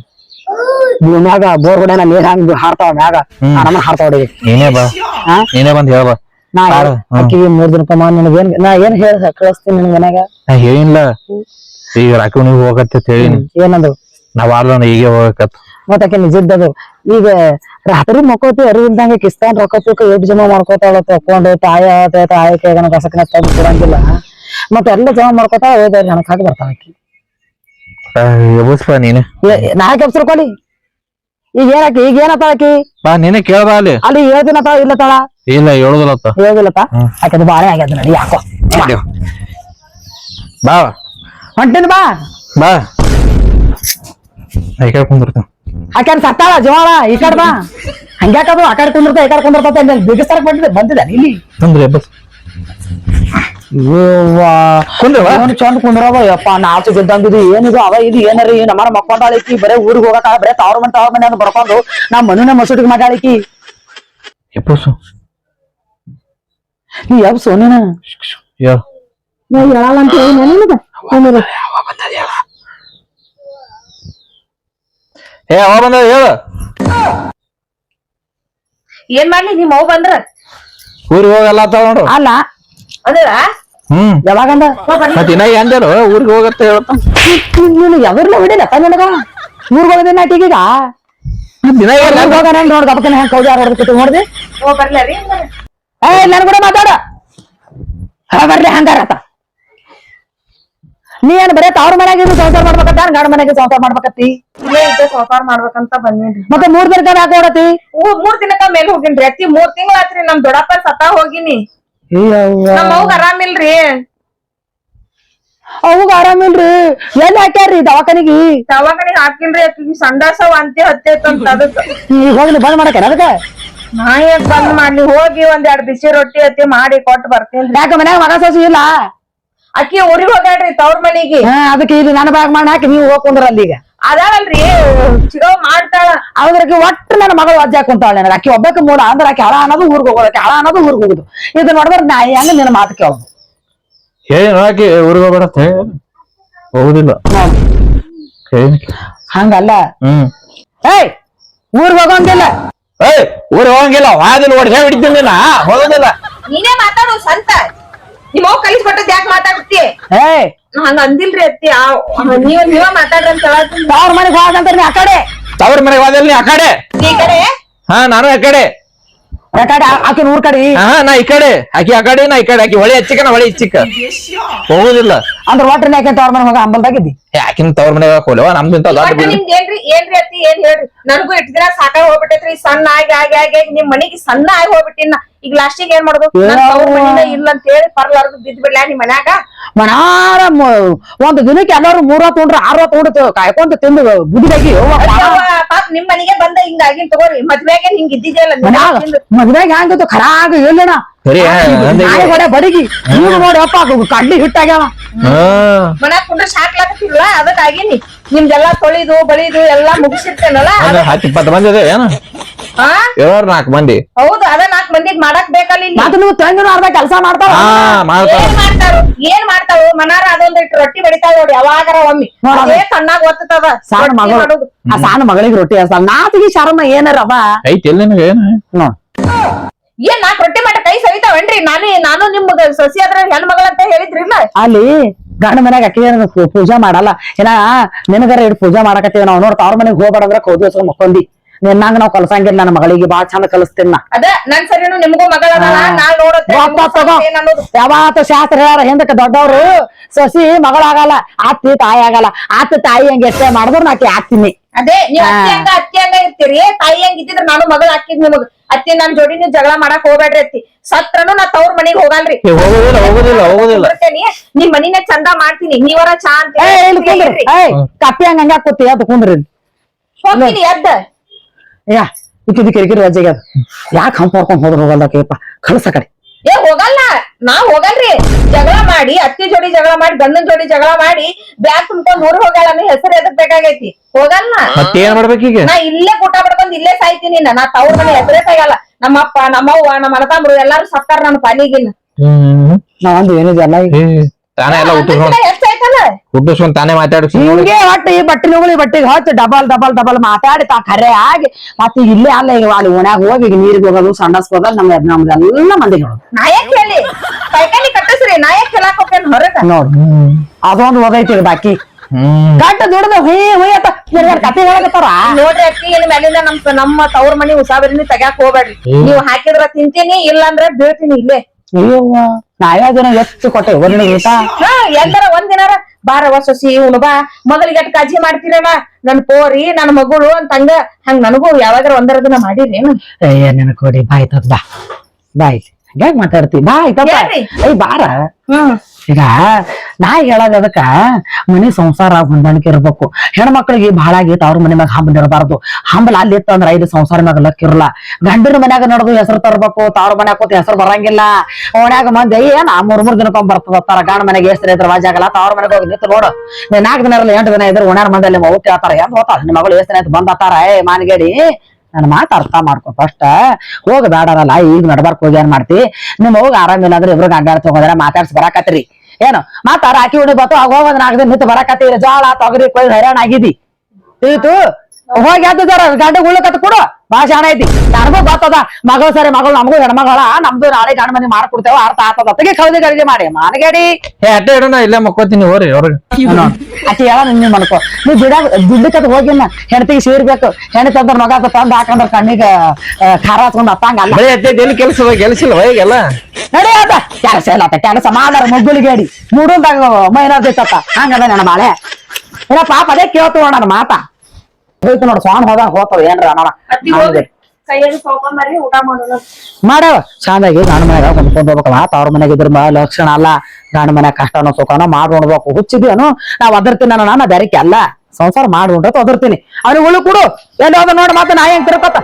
ಮ್ಯಾಗ ಬೋರ್ ಗುಡನ ನೀರ್ ಹಂಗ ಹಾರ್ತಾವ ಮ್ಯಾಗ. ನಮ್ಮನ್ನ ಹಾರ್ತಾವ ಹುಡುಗಿ ನೀನೇ ಬಾ ಹಾ? ನೀನೇ ಬಂದ್ ಹೇಳ್ಬಾ. ನಾ ಬಾರ, ಹ್ಮ್. ಆಕಿಗೆ ಮೂರ್ ದಿನಕ್ಕಮ್ಮ ನಿನಗೇನ್ ನಾ ಏನ್ ಹೇಳ ಕಳಿಸ್ತೀನಿ ನಿನ್ ಮನ್ಯಾಗ? ನಾ ಹೇಳಿಲ್ಲ ಈಗ ರಾಕಿ ನೀವು ಹೋಗತ್ತೆ ಹೇಳಿನಿ. ಏನಂದ್ರು? ನಾವ್ ಆಡ್ಲ ಹೀಗೆ ಹೋಗಕತ್ ಮತ್ತ ಆಕೆ ನಿಜದ್ದದು ಈಗ ರಾತ್ರಿ ಮಕ್ಕೋತಿ ಅರಿವಿಲ್ದಂಗೆ ಕಿಸ್ತಾನ್ ರೊಕ್ಕ ಪುಕ್ಕ ಎಷ್ಟು ಜಮಾ ಮಾಡ್ಕೋತಾಳ ತಕೊಂಡ್ ತಾಯ ತಾಯ ಕೈಗನ ಕಸಕನ ತಂದು ಕೊಡಂಗಿಲ್ಲ. ಮತ್ತ ಎಲ್ಲ ಜಮಾ ಮಾಡ್ಕೊತ ಹೋದ ನನಗ್ ಹಾಕಿ ಬರ್ತಾಳ ಆಕಿ. ಎಬಸ್ಪ ನೀನೆ. ನಾ ಕೆಲ್ಸರು ಕೊಲಿ ಈಗ ಏನಾಕಿ ಈಗ ಏನತ್ತಾಳ ಆಕಿ? ಬಾ ನೀನೆ ಕೇಳ್ಬಾ ಅಲ್ಲಿ. ಅಲ್ಲಿ ಏಳ್ ದಿನ ತಾಳ ಇಲ್ಲ ತಾಳ ಇಲ್ಲ ಹೇಳುದಿಲ್ಲತ್ತ ಹೇಳದಿಲ್ಲತ್ತ ಹ್ಮ್. ಆಕೆದು ಬಾಳೆ ಆಗ್ಯದ ನಡಿ ಯಾಕೋ. ಬಾ. ಹೊಂಟಿನ ಬಾ. ಬಾ. ಐಕ ಕುಂದಿರ್ತೀನಿ ಆಕೆನ್ ಸತ್ತಾಳ ಜೋಳ? ಈ ಕಡೆ ಬಾ. ಹಂಗ್ಯಾಕದು ಆ ಕಡೆ ಕುಂದಿರ್ತ ಈ ಕಡೆ ಕುಂದಿರ್ತತ ಬಿಗಿಸ್ತಾರಕ್ ಬಂದಿದೆ ಬಂದಿದೆ ಇಲ್ಲಿ? ಕುಂದ್ರವ್ವ? ಏನ್ ಚಂದ ಕುಂದ್ರವ? ಯಪ್ಪ ನಾಚು ಗೆದ್ದಂಗಿದು ಏನಿದು? ಅವ ಇದು ಏನರಿ ನಮ್ಮರ ಮಕ್ಕೊಂಡಾಳಿಕಿ ಬರೇ ಊರಿಗೆ ಹೋಗಕ ಬರೇ ತಾವ್ರ ಮನೆ ತವ್ರ ಮನೆ ಬರ್ಕೊಂಡು ನಾ ಮನಿನ ಮಸೂಟಿಗೆ ಮಾಡ್ಯಾಳಿಕಿ ಎಬ್ಬಸು ನೀ ಯಬ್ ಸೋನಿನ? ಹೇಳಲ್ಲ ಅಂತ ಹೇಳಿ ನನಗ ಕುಂದ್ರ ಏ ಅವ ಬಂದ ಹೇಳು. ಏನ್ ಮಾಡ್ಲಿ ನಿಮ್ಮ ಅವ್ ಬಂದ್ರ? ಊರಿಗೆ ಹೋಗಲ್ಲ ಅಂತ ನೋಡು. ಅಲ್ಲ ಅದ್ರ ಹ್ಮ್. ಯಾವಾಗಂದ? ಮತ್ ಇನ್ನ ಎಂದೇಳು ಊರಿಗೆ ಹೋಗತ್ತ ಹೇಳ್ತ ನೀನು ಯಾವ್ರಲ್ಲ ಬಿಡಿಲ್ಲ ನನಗ? ಊರ್ಗ್ ಹೋಗದೆ ನಾಟಿಗೀಗ ದಿನ ಎಲ್ಲ ಹೋಗ ನೋಡ್ ಗಬಕನ ಹೆಂಗ್ ಕೌಜಾರ ಆಡ್ಬಿಟ್ಟು ನೋಡ್ದಿ. ಓ ಬರ್ಲಾರಿ ಏ ನನ್ ಕೂಡ ಮಾತಾಡ. ಹಾ ಬರ್ಲಿ ಹಂಗಾರತ ನೀ ಏನ್ ಬರೇ ತವ್ರ ಮನ್ಯಾಗ ಸಂಸಾರ ಮಾಡ್ಬೇಕತ್ತ ಗಂಡ ಮನೆಗೆ ಸಂಸಾರ ಮಾಡ್ಬೇಕತ್ತಿ. ಇಲ್ಲೇ ಇದ್ದ ಸಾಕಾರ ಮಾಡ್ಬೇಕಂತ ಬಂದೇನ್ರಿ ಮತ್ತೆ ಮೂರ್ ದಿನಕ್ಕ ಹಾಕೋಡತಿ ಮೂರ್ ದಿನಕ್ಕ ಮೇಲೆ ಹೋಗಿನ್ರಿ. ಅತ್ತಿ ಮೂರ್ ತಿಂಗಳಾತ್ರಿ ನಮ್ ದೊಡ್ಡಪ್ಪ ಸತ್ತ ಹೋಗಿನಿ. ನಮ್ ಅವ್ಗ ಆರಾಮಿಲ್ರಿ ಅವಾಗ ಆರಾಮಿಲ್ರಿ ಎಲ್ಲಿ ಹಾಕ್ಯಾರ್ರಿ ದವಾಖಾನಿಗಿ? ದವಾಖಾನಿಗ್ ಹಾಕಿಲ್ರಿ ಅಕ್ಕಿಗೆ ಸಂಡಾಸ ವಾಂತಿ ಅಂತ ಅದಕ್ಕ. ಈಗ ಹೋಗಿ ಬಂದ್ ಮಾಡಕ ಅದಕ್ಕೆ? ನಾ ಯಾಕ್ ಬಂದ್ ಮಾಡ್ಲಿ ಹೋಗಿ ಒಂದ್ ಎರಡ್ ಬಿಸಿ ರೊಟ್ಟಿ ಅತ್ತಿ ಮಾಡಿ ಕೊಟ್ಟು ಬರ್ತೇನ್ರಿ. ಯಾಕ ಮನ್ಯಾಗ ಮಗ ಸಸಿ ಇಲ್ಲ? ಅಕ್ಕಿ ಊರಿಗೆ ಹೋಗ್ಯಾಡ್ರಿ ತವ್ರ ಮನಿಗೆ. ಹಾ ಅದಕ್ಕೆ ಇಲ್ಲಿ ನನ್ನ ಬ್ಯಾಗ್ ಮಾಡಿ ಹಾಕಿ ನೀವು ಹೋಗ್ಕೊಂಡ್ರಲ್ಲಿ ಈಗ. ಅದಾಳಲ್ರಿ ಅದ್ರಕ್ಕೆ ಒಟ್ಟು ನನ್ನ ಮಗಳು ಅಜ್ಜ ಕುಂತಾಳ ನನಗೆ. ಆಕಿ ಒಬ್ಬಕ್ಕೆ ಮೂಡ ಅಂದ್ರೆ ಆಕಿ ಹಳ ಅನ್ನೋದು ಊರಿಗೆ ಹೋಗೋದು ಆಕೆ ಹಳ ಅನ್ನೋದು ಊರ್ಗ್ ಹೋಗುದು. ಇದು ನೋಡಿದ್ರೆ ನಾ ಹೆಂಗ ನಿನ್ನ ಮಾತು ಕೇಳೋದು. ಹೇಳಿ ನೋಡಕ್ಕೆ ಊರಿಗೆ ಹೋಗ್ಬೇಡ ಅಂತ ಹೇಳಿ ಹೋಗುದಿಲ್ಲ ಹಂಗಲ್ಲ. ಹ್ಮ್. ಏಯ್ ಊರಿಗೆ ಹೋಗೋಂಗಿಲ್ಲ. ಏಯ್ ಊರಿಗೆ ಹೋಗಂಗಿಲ್ಲ ವಾದಿಲ್ ಹೊಡೆದೇ ಹಿಡಿತೀನಿ ನಾ ಹೋಗೋದಿಲ್ಲ. ನೀನೇ ಮಾತಾಡು ಸಂತ. ನಿಮ್ಮ ಅವ್ ಕಲಿಸ್ ಕೊಟ್ಟದ್ ಯಾಕೆ ಮಾತಾಡ್ತಿ? ಏಯ್. ಹಂಗ ಅಂದಿಲ್ರಿ ಅತ್ತಿ ಆ- ನೀವ್ ನೀವ ಮಾತಾಡ್ರಿ ಅಂತ ಹೇಳ ಅವ್ರ ಮನೆಗೆ ಹೋಗಂತ ನೀ ಆ ಕಡೆ ತವ್ರ ಮನೆಗೆ ಆಕಡೆ ನೀ ಆ ಕಡೆ? ಹಾ ನಾನು ಆ ಕಡೆ. ಆ ಕಡೆ ಆಕಿ ಊರ್ ಕಡೆ. ಹಾ ನಾ ಈ ಕಡೆ. ಆಕಿ ಆ ಕಡೆ ನಾ ಈ ಕಡೆ. ಆಕಿ ಹೊಳಿ ಹಚ್ಚಿಕ ನಾ ಹೊಳಿ ಹಚ್ಚಿಕ ಹೋಗುದಿಲ್ಲ. ಅಂದ್ರ ಒಟ್ಟ ಯಾಕೆ ಅವ್ರ ಮನೆ ಹೋಗ ಅಂಬಲ್ದಾಗಿದ್ದಿ ಏ, ಆಕಿನ ತವ್ರ ಮನೆಗೆ ಹೋಗ್ಲೇವ ನಮ್ದು ಇಂತ ದೊಡ್ಡ ಬಿಲ್ ನಿಮ್ದ್ ಏನ್ರಿ ಏನ್ರಿ ಅತ್ತಿ ಏನ್ ಹೇಳ್ರಿ? ನನಗೂ ಇಟ್ ದಿನ ಸಾಕಾಗ ಹೋಗ್ಬಿಟ್ಟೈತ್ರಿ ಸಣ್ಣ ಆಗಿ ಆಗಿ ಆಗಿ ಆಗಿ ನಿಮ್ ಮನಿಗೆ ಸಣ್ಣ ಆಗಿ ಹೋಗ್ಬಿಟ್ಟಿನ ಈಗ ಲಾಸ್ಟಿಗೆ ಏನ್ ಮಾಡೋದು? ನನ್ ತವ್ರ್ ಮನಿನ ಇಲ್ಲ ಅಂತ ಹೇಳಿ ಪರ್ಲಾರ್ದು ಬಿದ್ದ ಬಿಡ್ಲಾ ನಿಮ್ ಮನ್ಯಾಗ? ಮನಾರ ಮ- ಒಂದ್ ದಿನಕ್ಕೆ ಎಲ್ಲಾರು ಮೂರ ಉಂಡ್ರ ಆರ ತೊಗೊಂಡು ಕಾಯ್ಕೊಂತ ತಿಂದು ಬುದ್ಧಿಗಾಗಿ ಪಾಪ ನಿಮ್ ಮನಿಗೆ ಬಂದ ಹಿಂಗಾಗಿ ತಗೋರಿ. ಮದ್ವೆಗೆ ಹಿಂಗ್ ಇದ್ದಿದ್ಯಲ್ಲ. ಮದ್ವೆಗೆ ಹ್ಯಾಂಗಿತ್ತು ಖರಾಗ ಎಲ್ಲಣ ಸರಿ ನಾಯಿ ಹೊಡೆ ಬಡಿಗಿ. ನೀನು ನೋಡಿ ಅಪ್ಪ ಕಡ್ಲಿ ಹಿಟ್ಟಾಗ್ಯಾವ. ಹಾ. ಮನ್ಯಾಗ ಕುಂಡ್ರ ಸಾಕ್ಲಾಕತ್ತಿರಲ್ಲ ಅದಕ್ಕಾಗಿನಿ ನಿಮ್ದೆಲ್ಲಾ ತೊಳಿದು ಬಳಿದು ಎಲ್ಲಾ ಮುಗಿಸಿರ್ತೇನಲ್ಲ? ಹತ್ತು ಇಪ್ಪತ್ತು ಮಂದಿ ಅದೇ ಏನು? ಹಾ ಇರೋರ್ ನಾಲ್ಕು ಮಂದಿ. ಹೌದು ಅದ ನಾಕ್ ಮಂದಿಗ್ ಮಾಡಕ್ ಬೇಕಲ್ಲ ಮತ್ತೆ ನೀವು ತಂಗಿನ ಅರ್ಧ ಕೆಲಸ ಮಾಡ್ತಾವ ಹಾ ಮಾಡ್ತಾರ. ಏನ್ ಮಾಡ್ತಾವ ಮನಾರ ಮನಾರ ಅದೊಂದಿಟ್ಟು ರೊಟ್ಟಿ ಬಡಿತಾಳ ನೋಡಿ ಯಾವಾಗಾರ ಒಮ್ಮಿ. ಅದು. ಸಣ್ಣಾಗ ಒತ್ತದ ಸಣ್ಣ ಮಗಳು. ಆ ಸಣ್ಣ ಮಗಳಿಗೆ ರೊಟ್ಟಿ ಹಸ್ತಾವ ನಾತಿಗೆ ಶರ್ಮ ಏನಾರವ ಐತಿ ಎಲ್ಲಿ ನಿನಗೆ ಏನು? ನೋಡ್. ಏನ್ ರೊಟ್ಟಿ ಮಾಡ ಕೈ ಸವಿತಾವೇನ್ರಿ ನಾನು ನಾನು ನಿಮ್ಗ ಸಸಿ ಅದ್ರ ಹೆಣ್ಮಗಳ ಅಂತ ಹೇಳಿದ್ರಿಲ್ಲ ಅಲ್ಲಿ ಗಂಡ ಮನ್ಯಾಗ ಅಕ್ಕಿ ಏನ್ ಪೂಜಾ ಮಾಡಲ್ಲ. ಏನ ನಿನಗರ ಇಡ್ ಪೂಜಾ ಮಾಡಕತ್ತೀವಿ ನಾವು. ನೋಡ್ ಅವ್ರ ಮನೆಗೆ ಹೋಗ್ಬೇಡಂದ್ರ ಕೌದಿ ಹೆಸರು ಮಕ್ಕೊಂದಿ ನಿನ್ನಂಗ ನಾವ್ ಕಲ್ಸಂಗಿಲ್ಲ ನನ್ನ ಮಗಳಿಗೆ. ಬಾಳ ಚಂದ ಕಲಿಸ್ತೀನಿ ನಾ. ಅದ ನನ್ ಸರಿನು ನಿಮಗೂ ಮಗಳ ಯಾವತ್ತ ಶಾಸ್ತ್ರ ಹೇಳ ಹಿಂದಕ್ಕೆ ದೊಡ್ಡವರು ಸಸಿ ಮಗಳಾಗಲ್ಲ ಅತ್ತಿ ತಾಯಿ ಆಗಲ್ಲ. ಆತ ತಾಯಿ ಹಂಗೆ ಎಷ್ಟೇ ಮಾಡಿದ್ರು ನಾಕಿ ಆಗ್ತೀನಿ ಅದೇ ನೀವು ಅತ್ತಿ ಹಂಗ ಇರ್ತೀರಿ. ತಾಯಿ ಹಂಗ ಇದ್ದಿದ್ರೆ ನಾನು ಮಗಳ ಹಾಕಿದ್ ನಿಮಗ್. ಅತ್ತಿ ನನ್ ಜೋಡಿ ನೀವ್ ಜಗಳ ಮಾಡಕ್ ಹೋಗ್ಬೇಡ್ರಿ ಅತ್ತಿ. ಸತ್ರನು ನಾ ತವ್ರ ಮನಿಗ್ ಹೋಗಲ್ರಿ. ಏ, ಹೋಗುದಿಲ್ಲ ಹೋಗುದಿಲ್ಲ ಹೋಗುದಿಲ್ಲ. ಬಿಡ್ತೇನಿ ನಿಮ್ ಮನಿನ ಚಂದ ಮಾಡ್ತೀನಿ. ನೀವರ ಚಾ ಅಂತ ಏ ಇಲ್ಲಿ ಕುಂದ್ರಿ. ಏಯ್ ಕಪ್ಪಿ ಹಂಗ ಹಂಗ ಕೂತಿ ಅದ್ ಕುಂದ್ರಿ. ಹೋಗ್ತೀನಿ ಎದ್ದ. ಯಾ ಇಕ್ಕಿದ್ ಕಿರಿಕಿರಿ ರಜೆಗೆ ಯಾಕ ಹಂಪ ಹೊರ್ಕೊಂಡ್ ಹೋದ್ರ ಕೇಪ ಕಳ್ಸ ಕಡೆ. ಏ ಹೋಗಲ್ಲ. ನಾ ಹೋಗಲ್ರಿ. ಜಗಳ ಮಾಡಿ ಅತ್ತಿ ಜೋಡಿ ಜಗಳ ಮಾಡಿ ಗಂಡನ್ ಜೋಡಿ ಜಗಳ ಮಾಡಿ ಬ್ಯಾಗ್ ತುಂಬ್ಕೊಂಡ್ ಊರ್ ಹೋಗ್ಯಾಳ ಅನ್ನೋ ಹೆಸರು ಎದಕ್ ಬೇಕಾಗೈತಿ? ಹೋಗಲ್ಲ. ಮತ್ತೇನ್ ಮಾಡ್ಬೇಕೀಗ ನಾ ಇಲ್ಲೇ ಊಟ ಮಾಡ್ಕೊಂಡ್ ಇಲ್ಲೇ ಸಾಯ್ತೀನಿ. ನಾ ತವ್ರ ಮನೆ ಹೆಸರೇ ಸಾಯಲ್ಲ. ನಮ್ಮಪ್ಪ ನಮ್ಮವ್ವ ನಮ್ಮ ಅಣ್ಣತಮ್ರು ಎಲ್ಲಾರು ಸತ್ತಾರ ನನ್ನ ಪಾಲಿಗಿನ್ನ ಹ್ಮ್ ನಾ ಒಂದು ಏನಿದೆಲ್ಲ ಏ, ತಾನೇ ಎಲ್ಲ ತಾನೇ ಮಾತಾಡ್ಸಿ ಹಿಂಗೆ ಒಟ್ಟು ಈ ಬಟ್ಟೆ ಈ ಬಟ್ಟೆಗೆ ಹಚ್ಚಿ ಡಬಲ್ ಡಬಲ್ ಡಬಲ್ ಮಾತಾಡಿ ತಾ ಖರೆ ಆಗಿ. ಮತ್ತೆ ಈಗ ಇಲ್ಲೇ ಅಲ್ಲ ಈಗ ಅಲ್ಲಿ ಓಣ್ಯಾಗ ಹೋಗಿ ಈಗ ನೀರಿಗೆ ಹೋಗೋದು ಸಂಡಸ್ ಹೋಗೋದು ನಮ್ಗೆ ನಮ್ದೆಲ್ಲ ಮಂದಿಗೆ ನೋಡು ನಾಯಕ್ ಹೇಳಿ? ಕೈಕಾಲಿ ಕಟ್ಟಿಸ್ರಿ ನಾಯಕ್ ಹೇಳಕ್ ಹೋಗ್ತೇನೆ ಹೊರಗ? ನೋಡು. ಅದೊಂದು ಓದೈತಿ ಬಾಕಿ. ಗಂಟ ಕಟ್ಟ ದುಡ್ದು ಹುಯ್ ಹುಯ್ ಅಂತ ಕತೆ ಹೇಳಕತ್ತಾರ? ನೋಡ್ರಿ ಅಕ್ಕಿ ಇನ್ ಮೇಲಿಂದ ನಮ್ ನಮ್ಮ ತವ್ರ ಮನಿ ಉಸಾಬರಿ ತಗ್ಯಾಕ ಹೋಗ್ಬೇಡ್ರಿ. ನೀವ್ ಹಾಕಿದ್ರ ತಿಂತೀನಿ ಇಲ್ಲಾಂದ್ರ ಬೀಳ್ತೀನಿ ಇಲ್ಲೇ. ಅಯ್ಯವ್ವ. ನಾವೇ ದಿನ ಎಷ್ಟು ಕೊಟ್ಟೆ ಒಳ್ಳೆ ಊಟ ಹಾ ಎಲ್ಲಾರ ಒಂದಿನಾರ ಬಾರ ಬಾರ ಸೊಸಿ ಇವನು ಬಾ ಮೊದಲಿಗೆ ಅಟ್ ಕಾಜಿ ಮಾಡ್ತೀರಲ್ಲ ನನ್ ಪೋರಿ ನನ್ ಮಗಳು ಅಂತ ಹಂಗ ಹಂಗ ನನಗೂ ಯಾವಾಗಾರ ಒಂದರ ದಿನ ಮಾಡಿರಿ ಅಯ್ಯ ನನ್ ಕೊಡಿ ಬಾಯ್ ಬಾ ಬಾಯ್. ಹಂಗ್ಯಾಕ್ ಮಾತಾಡ್ತಿ? ಬಾ ಆಯ್ತಪ್ಪ? ಅಯ್ಯ ಬಾರ. ಹ್ಮ್. ಈಗ ನಾ ಹೇಳದ ಅದಕ್ಕ ಮನಿ ಸಂಸಾರ ಹೊಂದಾಣಿಕೆ ಇರ್ಬೇಕು. ಹೆಣ್ಮಕ್ಳಿಗೆ ಬಹಳ ಆಗೈತಿ ಅವ್ರ ಮನೆ ಮ್ಯಾಗ ಹಂಬಲ್ ಇರಬಾರ್ದು. ಹಂಬಲ್ ಅಲ್ಲಿ ಇತ್ತು ಅಂದ್ರ ಐದು ಸಂಸಾರ ಮ್ಯಾಗ ಲಕ್ ಇರಲ್ಲ. ಗಂಡನ ಮನ್ಯಾಗ ನಡೆದು ಹೆಸರು ತರ್ಬೇಕು, ತಾವ್ರ ಮನ್ಯಾಗ ಕೂತ ಹೆಸರು ಬರಂಗಿಲ್ಲ. ಓಣ್ಯಾಗ ಮಂದಿ ಏನ್ ಮೂರ್ ಮೂರ್ ದಿನಕ್ಕೊಮ್ಮೆ ಬರ್ತದ ತರ ಗಂಡ ಮನೆಗೆ ಹೆಸರು ಇದ್ರ ವಾಜ ಆಗಲ್ಲ, ತವ್ರ ಮನೆಗೆ ಹೋಗಿ ನಿಂತು ನೋಡು. ನೀ ನಾಲ್ಕು ದಿನ ಇರಲ್ಲ ಎಂಟು ದಿನ ಇದ್ರೆ ಓಣ್ಯಾರ ಮಂದಲ್ಲಿ ಮಗು ಕೇಳ್ತಾರ, ಏನ್ ಹೋತಾರ ನಿಮ್ಮ ಮಗಳು ಎಷ್ಟು ದಿನ ಆಯ್ತು ಏ, ಮಾನ್ಗೇಡಿ ನನ್ನ ಮಾತು ಅರ್ಥ ಮಾಡ್ಕೊ ಫಸ್ಟ್. ಹೋಗ ಬೇಡರಲ್ಲ ಈಗ ನಡ್ಬಾರ್ಕ ಹೋಗಿ ಏನ್ ಮಾಡ್ತಿ? ನಿಮ್ಮ ಹೋಗಿ ಆರಾಮಿಲ್ಲ ಅಂದ್ರೆ ಇಬ್ರು ಗಂಡ ತಗೊಂಡ್ರ ಮಾತಾಡ್ಸಿ ಬರಾಕತ್ರಿ. ಏನು? ಮತ್ತ ರಾಕಿ ಉಡಿ ಬತ್ತು ಆಗೋಗ ಹೋಗೋದ್ ನಾಲ್ಕು ದಿನ ನಿಂತು ಬರಾಕತ್ತೀರಿ ಜೋಳ, ತೊಗರಿ ಕೊಯ್ದು ಹೈರಾಣ ಆಗಿದಿ. ತಿಳಿತು? ಹೋಗಿ ಎದ್ದದಾರ ಗಂಡ ಉಳ್ಳಕತ್ ಕೊಡು. ಭಾಳ ಶಾಣ ಐತಿ. ನನಗೂ ಗೊತ್ತದ ಮಗಳು ಸರಿ ಮಗಳು ನಮಗೂ ಹೆಣ್ಮಗಳ ನಮ್ದು ನಾಳೆ ಗಂಡ ಮನೆ ಮಾಡ್ಕೊಡ್ತೇವ ಅರ್ಥ ಆಗ್ತದ. ಅತ್ತಗೆ ಕೌದಿ ಗಡಿಗೆ ಮಾಡಿ. ಮಾನಗೇಡಿ. ಏ ಅಟ್ಟೆ ಇಡೋಣ ಇಲ್ಲೇ ಮಕ್ಕೋತೀನಿ ಹೋರಿ ಅತಿ ಹೇಳ ನಿನ್ನ ಮನ್ಕೋ. ನೀ ಬಿಡ ದುಡ್ಡಕ್ಕದ ಹೋಗಿನ ಹೆಣ್ತಿಗೆ ಸೇರ್ಬೇಕು. ಹೆಣ್ತಿ ಅಂದ್ರ ಮಗ ತಂದ್ ಹಾಕಂದ್ರ ಕಣ್ಣಿಗೆ ಖಾರ ಹಚ್ಕೊಂಡ್ ಅತ್ತಂಗ ಅಲ್ಲ. ಬರೀ ಅತ್ತೆ ಎಲ್ಲಿ ಕೆಲಸ ಕೆಲಸಿಲ್ಲ ಈಗೆಲ್ಲ ನಡೆಯದ ಕೆಲಸ ಇಲ್ಲ ಅತ್ತ ಕೆಲಸ ಮಾಡಾರ ಮಗ್ಗುಲಿಗೆ ಹೇಳಿ ಮೂಡಲ್ದಾಗ ಮೈನಾರ್ ದಿಸತ್ತ ಹಂಗದ ನನ್ನ ಬಾಳೆ. ಏನ ಪಾಪ ಅದೇ ಕೇಳ್ತು ನನ್ನ ಮಾತ. ಹೋಯ್ತು ನೋಡು ಸ್ವಾಮಿ ಹೋದ ಹೋಗ್ತಾವ ಏನ್ರ ನೋಡ ಮಾಡವ. ಚಂದಾಗಿ ಗಂಡ ಮನ್ಯಾಗ ಹೊಂದ್ಕೊಂಡ್ ಹೋಗ್ಬೇಕಲ್ಲ ಅವ್ರ ಮನೆಗೆ ಇದ್ರ ಲಕ್ಷಣ ಅಲ್ಲ. ಗಂಡ ಮನ್ಯಾಗ ಕಷ್ಟನೋ ಸುಖನೋ ಮಾಡಿ ಉಣ್ಬೇಕು. ಹುಚ್ಚಿದೇನು ನಾವ್ ಅದರ್ತೀನಿ ನಾನು ನಾನು ಬೆರಕೆ ಅಲ್ಲ. ಸಂಸಾರ ಮಾಡಿ ಉಂಡ್ರತ್ ಅದರ್ತೀನಿ. ಅವ್ನಿಗೆ ಉಳು ಕೊಡು. ಎಲ್ಲಿ ಹೋದ ನೋಡಿ ಮತ್ತೆ ನಾ ಹೆಂಗ್ ತಿರ್ಕೋತ?